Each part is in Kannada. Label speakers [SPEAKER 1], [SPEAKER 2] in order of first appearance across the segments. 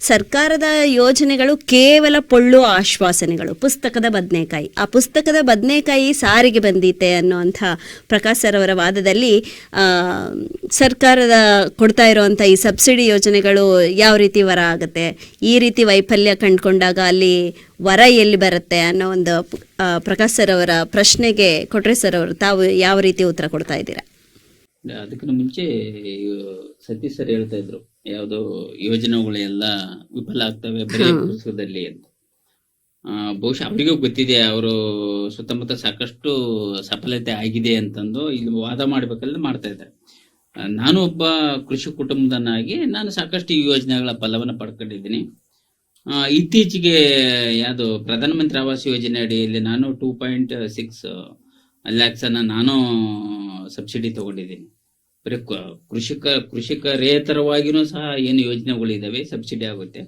[SPEAKER 1] ಸರ್ಕಾರದ ಯೋಜನೆಗಳು ಕೇವಲ ಪೊಳ್ಳು ಆಶ್ವಾಸನೆಗಳು. ಪುಸ್ತಕದ ಬದನೆಕಾಯಿ. ಆ ಪುಸ್ತಕದ ಬದನೆಕಾಯಿ ಸಾರಿಗೆ ಬಂದೀತೆ ಅನ್ನುವಂಥ ಪ್ರಕಾಶ್ ಸರ್ ಅವರ ವಾದದಲ್ಲಿ ಸರ್ಕಾರದ ಕೊಡ್ತಾ ಇರುವಂಥ ಈ ಸಬ್ಸಿಡಿ ಯೋಜನೆಗಳು ಯಾವ ರೀತಿ ವರ ಆಗುತ್ತೆ? ಈ ರೀತಿ ವೈಫಲ್ಯ ಕಂಡುಕೊಂಡಾಗ ಅಲ್ಲಿ ವರ ಎಲ್ಲಿ ಬರುತ್ತೆ ಅನ್ನೋ ಒಂದು ಪ್ರಕಾಶ್ ಸರ್ ಅವರ ಪ್ರಶ್ನೆಗೆ ಕೊಟ್ರೆ ಸರ್ ಅವರು ತಾವು ಯಾವ ರೀತಿ ಉತ್ತರ ಕೊಡ್ತಾ ಇದ್ದೀರಾ?
[SPEAKER 2] ಅದಕ್ಕಿಂತ ಮುಂಚೆ ಸತೀಶ್ ಸರ್ ಹೇಳ್ತಾ ಇದ್ರು. ಯಾವ್ದೋ ಯೋಜನೆಗಳೆಲ್ಲ ವಿಫಲ ಆಗ್ತವೆ ಬರೀ ಪುಸ್ತಕದಲ್ಲಿ ಅಂತ. ಆ, ಬಹುಶಃ ಅವರಿಗೂ ಗೊತ್ತಿದೆ ಅವರು ಸುತ್ತಮುತ್ತ ಸಾಕಷ್ಟು ಸಫಲತೆ ಆಗಿದೆ ಅಂತಂದು ಇಲ್ಲಿ ವಾದ ಮಾಡ್ಬೇಕಲ್ಲ ಮಾಡ್ತಾ ಇದ್ದಾರೆ. ನಾನು ಒಬ್ಬ ಕೃಷಿ ಕುಟುಂಬದನಾಗಿ ನಾನು ಸಾಕಷ್ಟು ಈ ಯೋಜನೆಗಳ ಫಲವನ್ನು ಪಡ್ಕೊಂಡಿದ್ದೀನಿ. ಆ, ಇತ್ತೀಚೆಗೆ ಯಾವುದು ಪ್ರಧಾನಮಂತ್ರಿ ಆವಾಸ್ ಯೋಜನೆ ಅಡಿಯಲ್ಲಿ ನಾನು ಟೂ ಪಾಯಿಂಟ್ ಸಿಕ್ಸ್ ಲ್ಯಾಕ್ಸ್ ಅನ್ನ ನಾನು ಸಬ್ಸಿಡಿ ತಗೊಂಡಿದ್ದೀನಿ. ಬರೀ ಕೃಷಿಕ ಕೃಷಿಕರೇತರವಾಗಿನೂ ಸಹ ಏನು ಯೋಜನೆಗಳು ಇದಾವೆ ಸಬ್ಸಿಡಿ ಆಗುತ್ತೆ.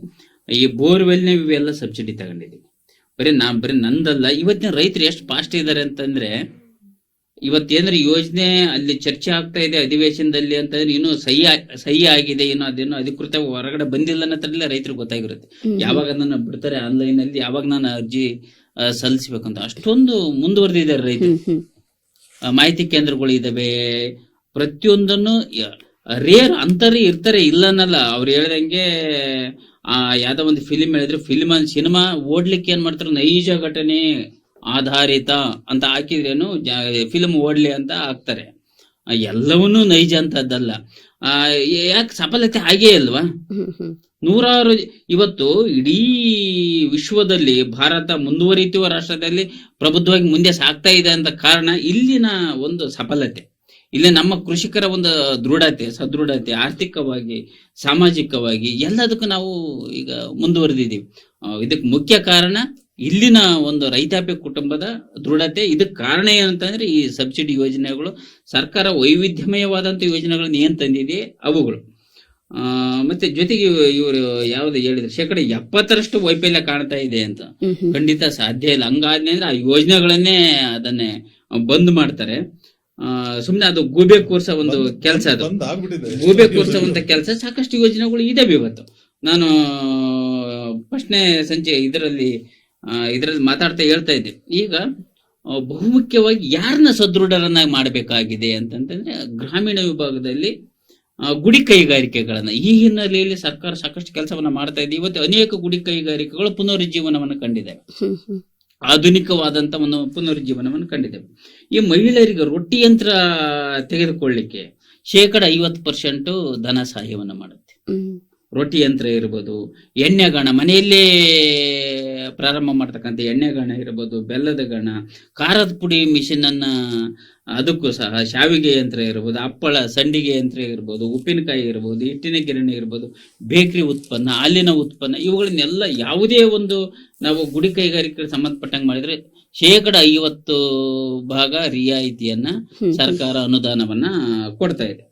[SPEAKER 2] ಈ ಬೋರ್ವೆಲ್ನ ಇವೆಲ್ಲ ಸಬ್ಸಿಡಿ ತಗೊಂಡಿದ್ದೀವಿ ಬರೀ ನಾ ಬರೀ ನಂದಲ್ಲ ಇವತ್ತಿನ ರೈತರು ಎಷ್ಟು ಫಾಸ್ಟ್ ಇದ್ದಾರೆ ಅಂತಂದ್ರೆ ಇವತ್ತೇಂದ್ರೆ ಯೋಜನೆ ಅಲ್ಲಿ ಚರ್ಚೆ ಆಗ್ತಾ ಇದೆ ಅಧಿವೇಶನದಲ್ಲಿ ಅಂತಂದ್ರೆ ಇನ್ನೂ ಸಹಿ ಸಹಿ ಆಗಿದೆ ಏನೋ ಅದೇನೋ ಅಧಿಕೃತ ಹೊರಗಡೆ ಬಂದಿಲ್ಲ ಅನ್ನೋದ್ರಲ್ಲೇ ರೈತರಿಗೆ ಗೊತ್ತಾಗಿರುತ್ತೆ. ಯಾವಾಗ ನನ್ನ ಬಿಡ್ತಾರೆ ಆನ್ಲೈನ್ ಅಲ್ಲಿ ಯಾವಾಗ ನಾನು ಅರ್ಜಿ ಸಲ್ಲಿಸ್ಬೇಕಂತ. ಅಷ್ಟೊಂದು ಮುಂದುವರೆದಿದ್ದಾರೆ ರೈತರು. ಮಾಹಿತಿ ಕೇಂದ್ರಗಳು ಇದಾವೆ ಪ್ರತಿಯೊಂದನ್ನು ರೇರ್ ಅಂತರೇ ಇರ್ತಾರೆ ಇಲ್ಲ ಅನ್ನಲ್ಲ ಅವ್ರು ಹೇಳ್ದಂಗೆ ಆ ಯಾವ್ದೋ ಒಂದು ಫಿಲಿಂ ಹೇಳಿದ್ರು ಫಿಲಿಮ್ ಸಿನಿಮಾ ಓಡ್ಲಿಕ್ಕೆ ಏನ್ ಮಾಡ್ತಾರೆ ನೈಜ ಘಟನೆ ಆಧಾರಿತ ಅಂತ ಹಾಕಿದ್ರೇನು ಫಿಲ್ಮ್ ಓಡ್ಲಿ ಅಂತ ಹಾಕ್ತಾರೆ. ಎಲ್ಲವನ್ನೂ ನೈಜ ಅಂತದ್ದಲ್ಲ. ಆ, ಯಾಕೆ ಸಫಲತೆ ಹಾಗೇ ಅಲ್ವಾ? ನೂರಾರು ಇವತ್ತು ಇಡೀ ವಿಶ್ವದಲ್ಲಿ ಭಾರತ ಮುಂದುವರಿಯುತ್ತಿರುವ ರಾಷ್ಟ್ರದಲ್ಲಿ ಪ್ರಬುದ್ಧವಾಗಿ ಮುಂದೆ ಸಾಗ್ತಾ ಇದೆ ಅಂತ ಕಾರಣ ಇಲ್ಲಿನ ಒಂದು ಸಫಲತೆ. ಇಲ್ಲಿ ನಮ್ಮ ಕೃಷಿಕರ ಒಂದು ದೃಢತೆ ಸದೃಢತೆ ಆರ್ಥಿಕವಾಗಿ ಸಾಮಾಜಿಕವಾಗಿ ಎಲ್ಲದಕ್ಕೂ ನಾವು ಈಗ ಮುಂದುವರೆದಿದ್ದೀವಿ. ಇದಕ್ಕೆ ಮುಖ್ಯ ಕಾರಣ ಇಲ್ಲಿನ ಒಂದು ರೈತಾಪಿ ಕುಟುಂಬದ ದೃಢತೆ. ಇದಕ್ಕೆ ಕಾರಣ ಏನಂತಂದ್ರೆ ಈ ಸಬ್ಸಿಡಿ ಯೋಜನೆಗಳು ಸರ್ಕಾರ ವೈವಿಧ್ಯಮಯವಾದಂತ ಯೋಜನೆಗಳನ್ನ ಏನ್ ತಂದಿದೆ ಅವುಗಳು. ಆ, ಮತ್ತೆ ಜೊತೆಗೆ ಇವರು ಯಾವ್ದು ಹೇಳಿದ್ರು ಶೇಕಡ ಎಪ್ಪತ್ತರಷ್ಟು ವೈಫಲ್ಯ ಕಾಣ್ತಾ ಇದೆ ಅಂತ. ಖಂಡಿತ ಸಾಧ್ಯ ಇಲ್ಲ. ಹಂಗಾದ್ನೆ ಅಂದ್ರೆ ಆ ಯೋಜನೆಗಳನ್ನೇ ಅದನ್ನೇ ಬಂದ್ ಮಾಡ್ತಾರೆ. ಸುಮ್ನೆ ಅದು ಗೂಬೆ ಕೋರ್ಸ ಒಂದು ಕೆಲಸ ಅದು. ಗೂಬೆ ಕೋರ್ಸ ಕೂರ್ಸುವಂತ ಕೆಲಸ. ಸಾಕಷ್ಟು ಯೋಜನೆಗಳು ಇದಾವೆ ಇವತ್ತು ನಾನು ಪ್ರಶ್ನೆ ಸಂಜೆ ಇದರಲ್ಲಿ ಇದರಲ್ಲಿ ಮಾತಾಡ್ತಾ ಹೇಳ್ತಾ ಇದ್ದೆ. ಈಗ ಬಹುಮುಖ್ಯವಾಗಿ ಯಾರನ್ನ ಸದೃಢರನ್ನಾಗಿ ಮಾಡಬೇಕಾಗಿದೆ ಅಂತಂದ್ರೆ ಗ್ರಾಮೀಣ ವಿಭಾಗದಲ್ಲಿ ಆ, ಗುಡಿ ಕೈಗಾರಿಕೆಗಳನ್ನ. ಈ ಹಿನ್ನೆಲೆಯಲ್ಲಿ ಸರ್ಕಾರ ಸಾಕಷ್ಟು ಕೆಲಸವನ್ನ ಮಾಡ್ತಾ ಇದೆ. ಇವತ್ತು ಅನೇಕ ಗುಡಿ ಕೈಗಾರಿಕೆಗಳು ಪುನರುಜ್ಜೀವನವನ್ನು ಕಂಡಿದೆ. ಆಧುನಿಕವಾದಂತ ಒಂದು ಪುನರುಜ್ಜೀವನವನ್ನು ಕಂಡಿದ್ದೇವೆ. ಈ ಮಹಿಳೆಯರಿಗೆ ರೊಟ್ಟಿ ಯಂತ್ರ ತೆಗೆದುಕೊಳ್ಳಿಕ್ಕೆ ಶೇಕಡ ಐವತ್ತು ಪರ್ಸೆಂಟ್ ಧನ ಸಹಾಯವನ್ನು ಮಾಡುತ್ತೆ. ರೊಟ್ಟಿ ಯಂತ್ರ ಇರ್ಬೋದು ಎಣ್ಣೆಗಾಣ ಮನೆಯಲ್ಲೇ ಪ್ರಾರಂಭ ಮಾಡ್ತಕ್ಕಂಥ ಎಣ್ಣೆಗಾಣ ಇರ್ಬೋದು ಬೆಲ್ಲದ ಗಣ ಖಾರದ ಪುಡಿ ಮಿಷಿನ್ ಅನ್ನ ಅದಕ್ಕೂ ಸಹ ಶಾವಿಗೆ ಯಂತ್ರ ಇರ್ಬೋದು ಹಪ್ಪಳ ಸಂಡಿಗೆ ಯಂತ್ರ ಇರ್ಬೋದು ಉಪ್ಪಿನಕಾಯಿ ಇರ್ಬೋದು ಹಿಟ್ಟಿನ ಗಿರಣಿ ಇರ್ಬೋದು ಬೇಕರಿ ಉತ್ಪನ್ನ ಹಾಲಿನ ಉತ್ಪನ್ನ ಇವುಗಳನ್ನೆಲ್ಲ ಯಾವುದೇ ಒಂದು ನಾವು ಗುಡಿ ಕೈಗಾರಿಕೆಗೆ ಸಂಬಂಧಪಟ್ಟಂಗೆ ಮಾಡಿದ್ರೆ ಶೇಕಡ ಐವತ್ತು ಭಾಗ ರಿಯಾಯಿತಿಯನ್ನ. ಸರ್ಕಾರ ಅನುದಾನವನ್ನ ಕೊಡ್ತಾ ಇದೆ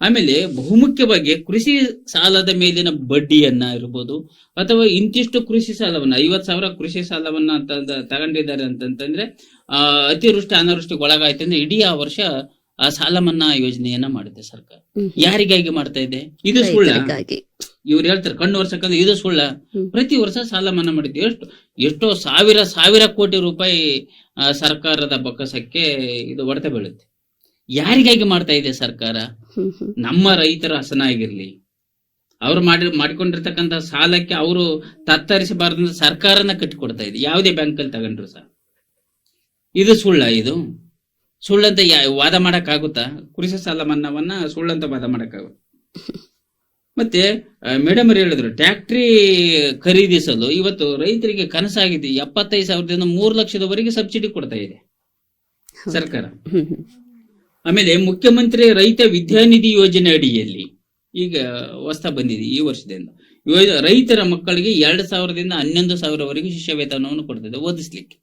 [SPEAKER 2] ಆಮೇಲೆ ಬಹುಮುಖ್ಯವಾಗಿ ಕೃಷಿ ಸಾಲದ ಮೇಲಿನ ಬಡ್ಡಿಯನ್ನ ಇರ್ಬೋದು ಅಥವಾ ಇಂತಿಷ್ಟು ಕೃಷಿ ಸಾಲವನ್ನ ಐವತ್ ಸಾವಿರ ಕೃಷಿ ಸಾಲವನ್ನ ತಗೊಂಡಿದ್ದಾರೆ ಅಂತಂತಂದ್ರೆ ಆ ಅತಿವೃಷ್ಟಿ ಅನಾವೃಷ್ಟಿಗೆ ಒಳಗಾಯ್ತು ಅಂದ್ರೆ ಇಡೀ ಆ ವರ್ಷ ಆ ಸಾಲ ಮನ್ನಾ ಯೋಜನೆಯನ್ನ ಮಾಡುತ್ತೆ ಸರ್ಕಾರ. ಯಾರಿಗಾಗಿ ಮಾಡ್ತಾ ಇದೆ? ಇದು ಸುಳ್ಳ. ಇವ್ರು ಹೇಳ್ತಾರೆ ಕಣ್ಣು ವರ್ಷಕ್ಕಂದ್ರೆ ಇದು ಸುಳ್ಳ. ಪ್ರತಿ ವರ್ಷ ಸಾಲ ಮನ್ನಾ ಮಾಡಿದ್ವಿ ಎಷ್ಟು ಎಷ್ಟೋ ಸಾವಿರ ಸಾವಿರ ಕೋಟಿ ರೂಪಾಯಿ ಸರ್ಕಾರದ ಬೊಕ್ಕಸಕ್ಕೆ ಇದು ಹೊಡೆತ ಬೀಳುತ್ತೆ. ಯಾರಿಗಾಗಿ ಮಾಡ್ತಾ ಇದೆ ಸರ್ಕಾರ? ನಮ್ಮ ರೈತರ ಹಸನಾಗಿರ್ಲಿ. ಅವ್ರು ಮಾಡಿ ಮಾಡಿಕೊಂಡಿರ್ತಕ್ಕಂಥ ಸಾಲಕ್ಕೆ ಅವರು ತತ್ತರಿಸಬಾರ್ದು ಅಂತ ಸರ್ಕಾರನ ಕಟ್ಟಿಕೊಡ್ತಾ ಇದೆ. ಯಾವುದೇ ಬ್ಯಾಂಕಲ್ಲಿ ತಗೊಂಡ್ರು ಸಹ. ಇದು ಸುಳ್ಳ ಇದು. ಸುಳ್ಳಂತ ವಾದ ಮಾಡಕ್ಕಾಗುತ್ತಾ? ಕೃಷಿ ಸಾಲ ಮನ್ನಾವನ್ನ ಸುಳ್ಳಂತ ವಾದ ಮಾಡಕ್ಕಾಗುತ್ತೆ? ಮತ್ತೆ ಮೇಡಮ್ ಅವ್ರು ಹೇಳಿದ್ರು ಟ್ಯಾಕ್ಟ್ರಿ ಖರೀದಿಸಲು ಇವತ್ತು ರೈತರಿಗೆ ಕನಸಾಗಿದೆ. ಎಪ್ಪತ್ತೈದು ಸಾವಿರದಿಂದ ಮೂರು ಲಕ್ಷದವರೆಗೆ ಸಬ್ಸಿಡಿ ಕೊಡ್ತಾ ಇದೆ. ಸರ್ಕಾರ. ಆಮೇಲೆ ಮುಖ್ಯಮಂತ್ರಿ ರೈತ ವಿದ್ಯಾನಿಧಿ ಯೋಜನೆ ಅಡಿಯಲ್ಲಿ ಈಗ ಹೊಸ ಬಂದಿದೆ ಈ ವರ್ಷದಿಂದ. ರೈತರ ಮಕ್ಕಳಿಗೆ ಎರಡು ಸಾವಿರದಿಂದ ಹನ್ನೊಂದು ಸಾವಿರವರೆಗೂ ಶಿಷ್ಯ ವೇತನವನ್ನು ಕೊಡ್ತದೆ ಓದಿಸ್ಲಿಕ್ಕೆ.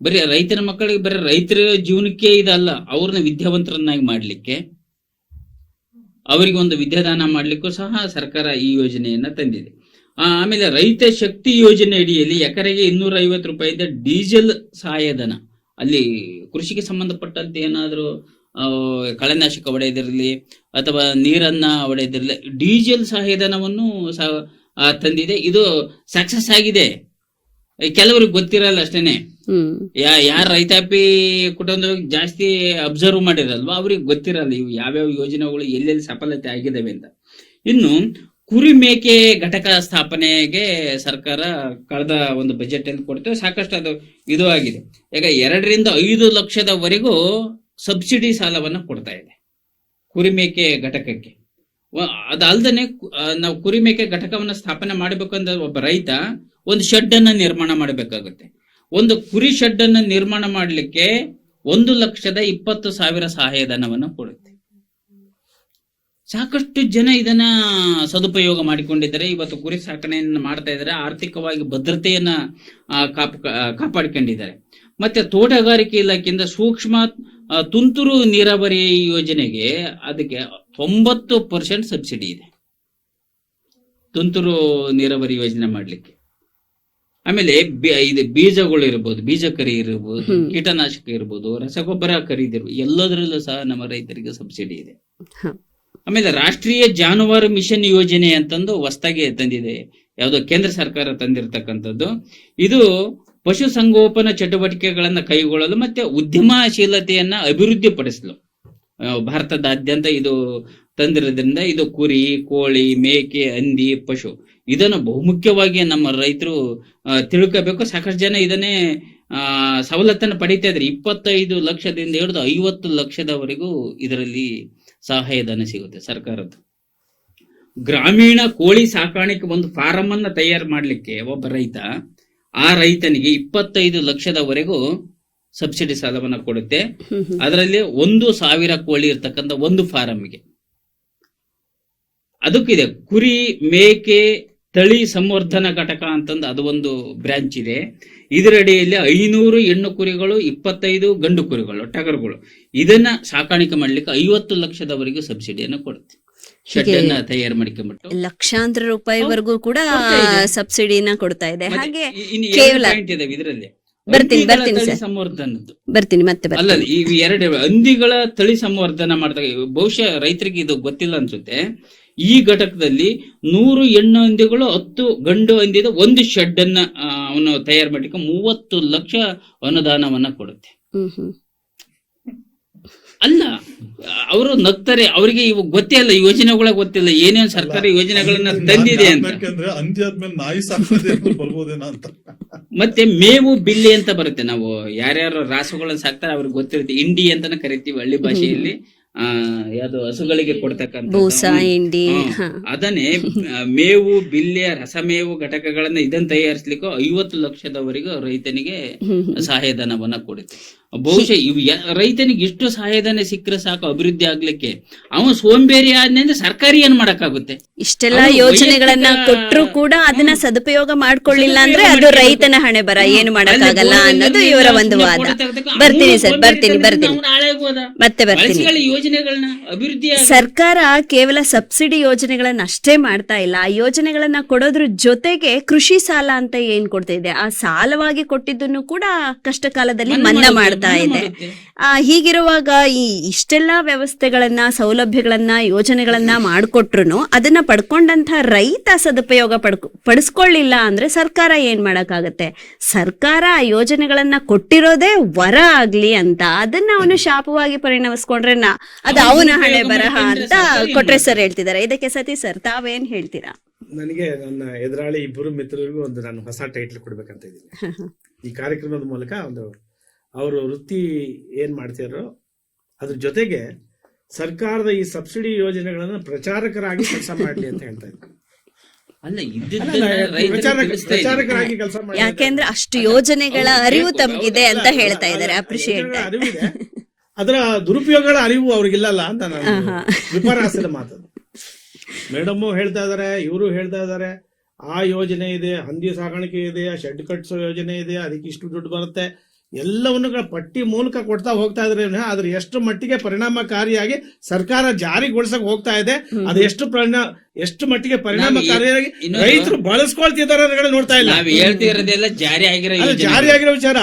[SPEAKER 2] ಬರೀ ರೈತರ ಮಕ್ಕಳಿಗೆ ಬರೀ ರೈತರ ಜೀವನಕ್ಕೆ ಇದಲ್ಲ ಅವ್ರನ್ನ ವಿದ್ಯಾವಂತರನ್ನಾಗಿ ಮಾಡ್ಲಿಕ್ಕೆ ಅವರಿಗೆ ಒಂದು ವಿದ್ಯಾದಾನ ಮಾಡ್ಲಿಕ್ಕೂ ಸಹ ಸರ್ಕಾರ ಈ ಯೋಜನೆಯನ್ನ ತಂದಿದೆ. ಆಮೇಲೆ ರೈತ ಶಕ್ತಿ ಯೋಜನೆ ಅಡಿಯಲ್ಲಿ ಎಕರೆಗೆ ಇನ್ನೂರ ಐವತ್ತು ರೂಪಾಯಿಂದ ಡೀಸೆಲ್ ಸಹಾಯಧನ ಅಲ್ಲಿ ಕೃಷಿಗೆ ಸಂಬಂಧಪಟ್ಟಂತೆ ಏನಾದರೂ ಕಳೆನಾಶಕ ಹೊಡೆದಿರಲಿ ಅಥವಾ ನೀರನ್ನ ಹೊಡೆದಿರಲಿ ಡೀಸೆಲ್ ಸಹಾಯಧನವನ್ನು ಸಹ ತಂದಿದೆ. ಇದು ಸಕ್ಸಸ್ ಆಗಿದೆ. ಕೆಲವರಿಗೆ ಗೊತ್ತಿರಲ್ಲ ಅಷ್ಟೇನೆ. ಯಾ ಯಾರ ರೈತಾಪಿ ಕುಟುಂಬ ಜಾಸ್ತಿ ಅಬ್ಸರ್ವ್ ಮಾಡಿರಲ್ವಾ? ಅವ್ರಿಗೆ ಗೊತ್ತಿರಲ್ಲ ಇವು ಯಾವ್ಯಾವ ಯೋಜನೆಗಳು ಎಲ್ಲೆಲ್ಲಿ ಸಫಲತೆ ಆಗಿದಾವೆ ಅಂತ. ಇನ್ನು ಕುರಿ ಮೇಕೆ ಘಟಕ ಸ್ಥಾಪನೆಗೆ ಸರ್ಕಾರ ಕಳೆದ ಒಂದು ಬಜೆಟ್ ಅಂತ ಕೊಡ್ತೇವೆ. ಸಾಕಷ್ಟು ಅದು ಇದು ಆಗಿದೆ. ಈಗ ಎರಡರಿಂದ ಐದು ಲಕ್ಷದವರೆಗೂ ಸಬ್ಸಿಡಿ ಸಾಲವನ್ನು ಕೊಡ್ತಾ ಇದೆ. ಕುರಿ ಮೇಕೆ ಘಟಕಕ್ಕೆ ಅದಲ್ದನೆ ನಾವು ಕುರಿ ಮೇಕೆ ಘಟಕವನ್ನ ಸ್ಥಾಪನೆ ಮಾಡಬೇಕಂದ್ರೆ ಒಬ್ಬ ರೈತ ಒಂದು ಶೆಡ್ ಅನ್ನ ನಿರ್ಮಾಣ ಮಾಡಬೇಕಾಗುತ್ತೆ. ಒಂದು ಕುರಿ ಶೆಡ್ ಅನ್ನ ನಿರ್ಮಾಣ ಮಾಡಲಿಕ್ಕೆ ಒಂದು ಲಕ್ಷದ ಇಪ್ಪತ್ತು ಸಾವಿರ ಸಹಾಯಧನವನ್ನು ಕೊಡುತ್ತೆ. ಸಾಕಷ್ಟು ಜನ ಇದನ್ನ ಸದುಪಯೋಗ ಮಾಡಿಕೊಂಡಿದ್ದಾರೆ. ಇವತ್ತು ಕುರಿ ಸಾಕಣೆಯನ್ನು ಮಾಡ್ತಾ ಇದ್ದಾರೆ. ಆರ್ಥಿಕವಾಗಿ ಭದ್ರತೆಯನ್ನ ಆ, ಕಾಪ್ ಆ, ಕಾಪಾಡಿಕೊಂಡಿದ್ದಾರೆ. ಮತ್ತೆ ತೋಟಗಾರಿಕೆ ಇಲಾಖೆಯಿಂದ ಸೂಕ್ಷ್ಮ ತುಂತುರು ನೀರಾವರಿ ಯೋಜನೆಗೆ ಅದಕ್ಕೆ ತೊಂಬತ್ತು ಪರ್ಸೆಂಟ್ ಸಬ್ಸಿಡಿ ಇದೆ. ತುಂತುರು ನೀರಾವರಿ ಯೋಜನೆ ಮಾಡ್ಲಿಕ್ಕೆ. ಆಮೇಲೆ ಇದು ಬೀಜಗಳು ಇರ್ಬೋದು ಬೀಜ ಕರಿ ಇರ್ಬೋದು ಕೀಟನಾಶಕ ಇರ್ಬೋದು ರಸಗೊಬ್ಬರ ಖರೀದಿರ್ಬೋದು ಎಲ್ಲದರಲ್ಲೂ ಸಹ ನಮ್ಮ ರೈತರಿಗೆ ಸಬ್ಸಿಡಿ ಇದೆ. ಆಮೇಲೆ ರಾಷ್ಟ್ರೀಯ ಜಾನುವಾರು ಮಿಷನ್ ಯೋಜನೆ ಅಂತಂದು ಹೊಸದಾಗಿ ತಂದಿದೆ. ಯಾವುದೋ ಕೇಂದ್ರ ಸರ್ಕಾರ ತಂದಿರತಕ್ಕಂಥದ್ದು. ಇದು ಪಶು ಸಂಗೋಪನಾ ಚಟುವಟಿಕೆಗಳನ್ನ ಕೈಗೊಳ್ಳಲು ಮತ್ತೆ ಉದ್ಯಮಶೀಲತೆಯನ್ನ ಅಭಿವೃದ್ಧಿಪಡಿಸಲು. ಪಡಿಸಲು ಭಾರತದಾದ್ಯಂತ ಇದು ತಂದಿರೋದ್ರಿಂದ ಇದು ಕುರಿ ಕೋಳಿ ಮೇಕೆ ಹಂದಿ ಪಶು ಇದನ್ನು ಬಹುಮುಖ್ಯವಾಗಿ ನಮ್ಮ ರೈತರು ತಿಳ್ಕೋಬೇಕು. ಸಾಕಷ್ಟು ಜನ ಇದನ್ನೇ ಆ, ಸವಲತ್ತನ್ನು ಪಡಿತಾ ಇದ್ದಾರೆ. ಇಪ್ಪತ್ತೈದು ಲಕ್ಷದಿಂದ ಹಿಡಿದು ಐವತ್ತು ಲಕ್ಷದವರೆಗೂ ಇದರಲ್ಲಿ ಸಹಾಯಧನ ಸಿಗುತ್ತೆ ಸರ್ಕಾರದ್ದು ಗ್ರಾಮೀಣ ಕೋಳಿ ಸಾಕಾಣಿಕೆ ಒಂದು ಫಾರಂ ಅನ್ನ ತಯಾರು ಮಾಡಲಿಕ್ಕೆ ಒಬ್ಬ ರೈತ, ಆ ರೈತನಿಗೆ ಇಪ್ಪತ್ತೈದು ಲಕ್ಷದವರೆಗೂ ಸಬ್ಸಿಡಿ ಸಾಲವನ್ನ ಕೊಡುತ್ತೆ. ಅದರಲ್ಲಿ ಒಂದು ಸಾವಿರ ಕೋಳಿ ಇರ್ತಕ್ಕಂಥ ಒಂದು ಫಾರಂಗೆ ಅದಕ್ಕಿದೆ ಕುರಿ, ಮೇಕೆ ತಳಿ ಸಂವರ್ಧನಾ ಘಟಕ ಅಂತಂದು ಅದು ಒಂದು ಬ್ರಾಂಚ್ ಇದೆ. ಇದರಡಿಯಲ್ಲಿ ಐನೂರು ಹೆಣ್ಣು ಕುರಿಗಳು ಇಪ್ಪತ್ತೈದು ಗಂಡು ಕುರಿಗಳು ಟಗರುಗಳು. ಇದನ್ನ ಸಾಕಾಣಿಕೆ ಮಾಡ್ಲಿಕ್ಕೆ ಐವತ್ತು ಲಕ್ಷದವರೆಗೂ ಸಬ್ಸಿಡಿಯನ್ನು ಕೊಡುತ್ತೆ. ತಯಾರು ಮಾಡ್ಕೊಂಡ್ಬಿಟ್ಟು.
[SPEAKER 1] ಲಕ್ಷಾಂತರ ರೂಪಾಯಿವರೆಗೂ ಕೂಡ ಸಬ್ಸಿಡಿನ ಕೊಡ್ತಾ ಇದೆ. ಹಾಗೆ ಕೇವಲ
[SPEAKER 2] ಇದರಲ್ಲಿ.
[SPEAKER 1] ಬರ್ತೀನಿ, ಬರ್ತೀನಿ.
[SPEAKER 2] ಸಂವರ್ಧನದ್ದು.
[SPEAKER 1] ಬರ್ತೀನಿ ಮತ್ತೆ
[SPEAKER 2] ಅಲ್ಲ ಈ ಎರಡು ಹಂದಿಗಳ ತಳಿ ಸಂವರ್ಧನ ಮಾಡಿದಾಗ ಬಹುಶಃ ರೈತರಿಗೆ ಇದು ಗೊತ್ತಿಲ್ಲ ಅನ್ಸುತ್ತೆ. ಈ ಘಟಕದಲ್ಲಿ ನೂರು ಹೆಣ್ಣು ಹಂದಿಗಳು ಹತ್ತು ಗಂಡು ಹಂದಿದ ಒಂದು ಶೆಡ್ ಅನ್ನ ಆ, ಅವನು ತಯಾರು ಮಾಡ್ಲಿಕ್ಕೆ ಮೂವತ್ತು ಲಕ್ಷ ಅನುದಾನವನ್ನ ಕೊಡುತ್ತೆ.
[SPEAKER 1] ಹ್ಮ್ ಹ್ಮ್
[SPEAKER 2] ಅಲ್ಲ ಅವರು ನಗ್ತಾರೆ ಅವರಿಗೆ ಇವಾಗ ಗೊತ್ತೇ ಇಲ್ಲ ಯೋಜನೆಗಳ ಗೊತ್ತಿಲ್ಲ ಏನೇನ್ ಸರ್ಕಾರ ಯೋಜನೆಗಳನ್ನ ತಂದಿದೆ ಅಂತ. ಮತ್ತೆ ಮೇವು ಬಿಲ್ಲಿ ಅಂತ ಬರುತ್ತೆ ನಾವು ಯಾರ್ಯಾರು ರಾಸುಗಳನ್ನ ಸಾಕ್ತಾರೆ ಅವ್ರಿಗೆ ಗೊತ್ತಿರುತ್ತೆ ಇಂಡಿ ಅಂತಾನೆ ಕರಿತೀವಿ ಹಳ್ಳಿ ಭಾಷೆಯಲ್ಲಿ. ಆ ಯಾವ್ದು ಹಸುಗಳಿಗೆ ಕೊಡ್ತಕ್ಕಂಥ ಅದನ್ನೇ ಮೇವು ಬಿಲ್ಲೆ ರಸಮೇವು ಘಟಕಗಳನ್ನ ಇದನ್ನ ತಯಾರಿಸ್ಲಿಕ್ಕೂ ಐವತ್ತು ಲಕ್ಷದವರೆಗೂ ರೈತನಿಗೆ. ಸಹಾಯಧನವನ್ನ ಕೊಡುತ್ತೆ. ಬಹುಶಃ ಇವ್ ರೈತನಿಗೆ ಇಷ್ಟು ಸಹಾಯಧನ ಸಿಕ್ಕರೆ ಸಾಕು ಅಭಿವೃದ್ಧಿ ಆಗ್ಲಿಕ್ಕೆ. ಅವನು ಸೋಂಬೇರಿ ಆದ್ಮೇಲೆ ಸರ್ಕಾರಿ ಏನ್ ಮಾಡಕ್ಕಾಗುತ್ತೆ?
[SPEAKER 1] ಇಷ್ಟೆಲ್ಲ ಯೋಜನೆಗಳನ್ನ ಕೊಟ್ಟರು ಕೂಡ ಅದನ್ನ ಸದುಪಯೋಗ ಮಾಡ್ಕೊಳ್ಳಿಲ್ಲ ಅಂದ್ರೆ ಅದು ರೈತನ ಹಣೆ ಬರ ಏನು ಮಾಡಕ್ಕಾಗಲ್ಲ ಅನ್ನೋದು ಇವರ ಒಂದು ವಾದ. ಬರ್ತೀನಿ ಸರ್ ಬರ್ತೀನಿ ಬರ್ತೀನಿ. ಮತ್ತೆ ಬರ್ತೀನಿ.
[SPEAKER 2] ಯೋಜನೆಗಳನ್ನ ಅಭಿವೃದ್ಧಿ
[SPEAKER 1] ಸರ್ಕಾರ ಕೇವಲ ಸಬ್ಸಿಡಿ ಯೋಜನೆಗಳನ್ನ ಅಷ್ಟೇ ಮಾಡ್ತಾ ಇಲ್ಲ. ಆ ಯೋಜನೆಗಳನ್ನ ಕೊಡೋದ್ರ ಜೊತೆಗೆ ಕೃಷಿ ಸಾಲ ಅಂತ ಏನ್ ಕೊಡ್ತಾ ಇದೆ ಆ ಸಾಲವಾಗಿ ಕೊಟ್ಟಿದ್ದನ್ನು ಕೂಡ ಕಷ್ಟ ಕಾಲದಲ್ಲಿ
[SPEAKER 2] ಮನ್ನಾ ಮಾಡುತ್ತೆ,
[SPEAKER 1] ಮಾಡ್ತಾ ಇದೆ. ಆ, ಹೀಗಿರುವಾಗ ಈ ಇಷ್ಟೆಲ್ಲಾ ವ್ಯವಸ್ಥೆಗಳನ್ನ ಸೌಲಭ್ಯಗಳನ್ನ ಯೋಜನೆಗಳನ್ನ ಮಾಡಿಕೊಟ್ರು ಅದನ್ನ ಪಡ್ಕೊಂಡಂತ ರೈತ ಸದುಪಯೋಗ ಪಡ್ಕೊ ಪಡಿಸ್ಕೊಳ್ಳಿಲ್ಲ ಅಂದ್ರೆ ಸರ್ಕಾರ ಏನ್ ಮಾಡಕ್ಕಾಗತ್ತೆ? ಸರ್ಕಾರ ಆ ಯೋಜನೆಗಳನ್ನ ಕೊಟ್ಟಿರೋದೇ ವರ ಆಗ್ಲಿ ಅಂತ. ಅದನ್ನ ಅವನು ಶಾಪವಾಗಿ ಪರಿಣಮಿಸ್ಕೊಂಡ್ರೆ ನಾ ಅದು ಅವನ ಹಣೆ ಬರಹ ಅಂತ ಕೊಟ್ರೆ ಸರ್ ಹೇಳ್ತಿದ್ದಾರೆ. ಇದಕ್ಕೆ ಸತಿ ಸರ್ ತಾವೇನ್ ಹೇಳ್ತೀರಾ?
[SPEAKER 3] ನನಗೆ ನನ್ನ ಎದುರಾಳಿ ಇಬ್ಬರು ಮಿತ್ರರಿಗೂ ಒಂದು ನಾನು ಹೊಸ ಟೈಟ್ಲ್ ಕೊಡ್ಬೇಕಂತ ಇದ್ದೀನಿ. ಈ ಕಾರ್ಯಕ್ರಮದ ಮೂಲಕ ಒಂದು ಅವರು ವೃತ್ತಿ ಏನ್ ಮಾಡ್ತಿದ್ರು? ಅದ್ರ ಜೊತೆಗೆ ಸರ್ಕಾರದ ಈ ಸಬ್ಸಿಡಿ ಯೋಜನೆಗಳನ್ನ ಪ್ರಚಾರಕರಾಗಿ ಕೆಲಸ ಮಾಡಲಿ ಅಂತ ಹೇಳ್ತಾ
[SPEAKER 2] ಇದ್ರು.
[SPEAKER 3] ಪ್ರಚಾರಕರಾಗಿ ಕೆಲಸ ಮಾಡಿ
[SPEAKER 1] ಯಾಕೆಂದ್ರೆ ಅಷ್ಟು ಯೋಜನೆಗಳ ಅರಿವು ತಮಗಿದೆ ಅಂತ ಹೇಳ್ತಾ ಇದ್ದಾರೆ ಅಪ್ರಿಶಿಯೇಟ್
[SPEAKER 3] ಅರಿವಿದೆ ಅದರ ದುರುಪಯೋಗಗಳ ಅರಿವು ಅವ್ರಿಗಿಲ್ಲಲ್ಲ ಅಂತ ನಾನು ವಿಪರಾಸದ ಮಾತು. ಮೇಡಮ್ ಹೇಳ್ತಾ ಇದಾರೆ ಇವರು ಹೇಳ್ತಾ ಇದಾರೆ ಆ ಯೋಜನೆ ಇದೆ ಹಂದಿ ಸಾಗಾಣಿಕೆ ಇದೆ ಶೆಡ್ ಕಟ್ಸೋ ಯೋಜನೆ ಇದೆ ಅದಕ್ಕೆ ಇಷ್ಟು ದುಡ್ಡು ಬರುತ್ತೆ. ಎಲ್ಲವನ್ನು ಪಟ್ಟಿ ಮೂಲಕ ಕೊಡ್ತಾ ಹೋಗ್ತಾ ಇದ್ರೆ ಅದ್ರ ಎಷ್ಟು ಮಟ್ಟಿಗೆ ಪರಿಣಾಮಕಾರಿಯಾಗಿ ಸರ್ಕಾರ ಜಾರಿಗೊಳಿಸಕ್ ಹೋಗ್ತಾ ಇದೆ ಅದು ಎಷ್ಟು ಪರಿಣಾಮ ಎಷ್ಟು ಮಟ್ಟಿಗೆ ಪರಿಣಾಮಕಾರಿಯಾಗಿ ರೈತರು ಬಳಸ್ಕೊಳ್ತಿದ್ದಾರೆ ನೋಡ್ತಾ ಇಲ್ಲ.
[SPEAKER 2] ಹೇಳ್ತಿರೋದೆಲ್ಲ ಜಾರಿ ಆಗಿರೋ ಯೋಜನೆ.
[SPEAKER 3] ಜಾರಿಯಾಗಿರೋ ವಿಚಾರ.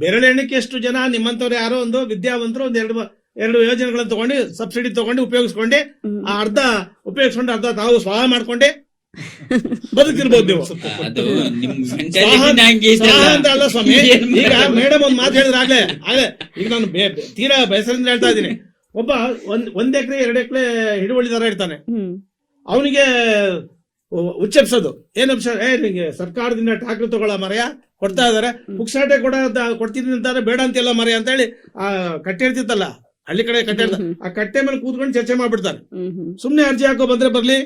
[SPEAKER 3] ಬೆರಳೆಣಿಕೆ ಎಷ್ಟು ಜನ ನಿಮ್ಮಂತವ್ರು ಯಾರೋ ಒಂದು ವಿದ್ಯಾವಂತರು ಒಂದ್ ಎರಡು ಎರಡು ಯೋಜನೆಗಳನ್ನ ತಗೊಂಡು ಸಬ್ಸಿಡಿ ತಗೊಂಡು ಉಪಯೋಗಿಸ್ಕೊಂಡು ಆ ಅರ್ಧ ಉಪಯೋಗಿಸ್ಕೊಂಡು ಅರ್ಧ ತಾವು ಸ್ವಾಹ ಮಾಡ್ಕೊಂಡೆ ಬದುಕಿರ್ಬೋದು ನೀವು. ಅಂತ ಅಲ್ಲ ಸ್ವಾಮಿ. ಈಗ? ಮೇಡಮ್ ಒಂದ್ ಮಾತು ಹೇಳಿದ್ರೆ ಆಗ್ಲೇ ಆಗ್ಲೇ. ಈಗ ನಾನು ತೀರಾ ಬೇಸರದಿಂದ ಹೇಳ್ತಾ ಇದ್ದೀನಿ. ಒಬ್ಬ ಒಂದ್ ಒಂದ್ ಎಕರೆ ಎರಡು ಎಕರೆ ಹಿಡುವಳಿ ತರ ಇರ್ತಾನೆ. ಅವನಿಗೆ ಉಚ್ಚರಿಸೋದು ಏನ್ ಏ ನಿಂಗೆ ಸರ್ಕಾರದಿಂದ ಟ್ರಾಕ್ಟರ್ ತಗೊಳ್ಳ ಮರೆಯ? ಕೊಡ್ತಾ ಇದಾರೆ. ಪುಕ್ಸಾಟೆ ಕೊಡ ಕೊಡ್ತೀನಿ ಅಂತಾರೆ. ಬೇಡ ಅಂತಿಲ್ಲ ಮರೆಯ ಅಂತ ಹೇಳಿ ಆ ಕಟ್ಟೆ ಇರ್ತಿತ್ತಲ್ಲ ಹಳ್ಳಿ ಕಡೆ ಕಟ್ಟೆ ಆ ಕಟ್ಟೆ ಮೇಲೆ ಕೂತ್ಕೊಂಡು ಚರ್ಚೆ ಮಾಡ್ಬಿಡ್ತಾರೆ ಸುಮ್ನೆ ಅರ್ಜಿ ಹಾಕೋ ಬಂದ್ರೆ ಬರ್ಲಿ.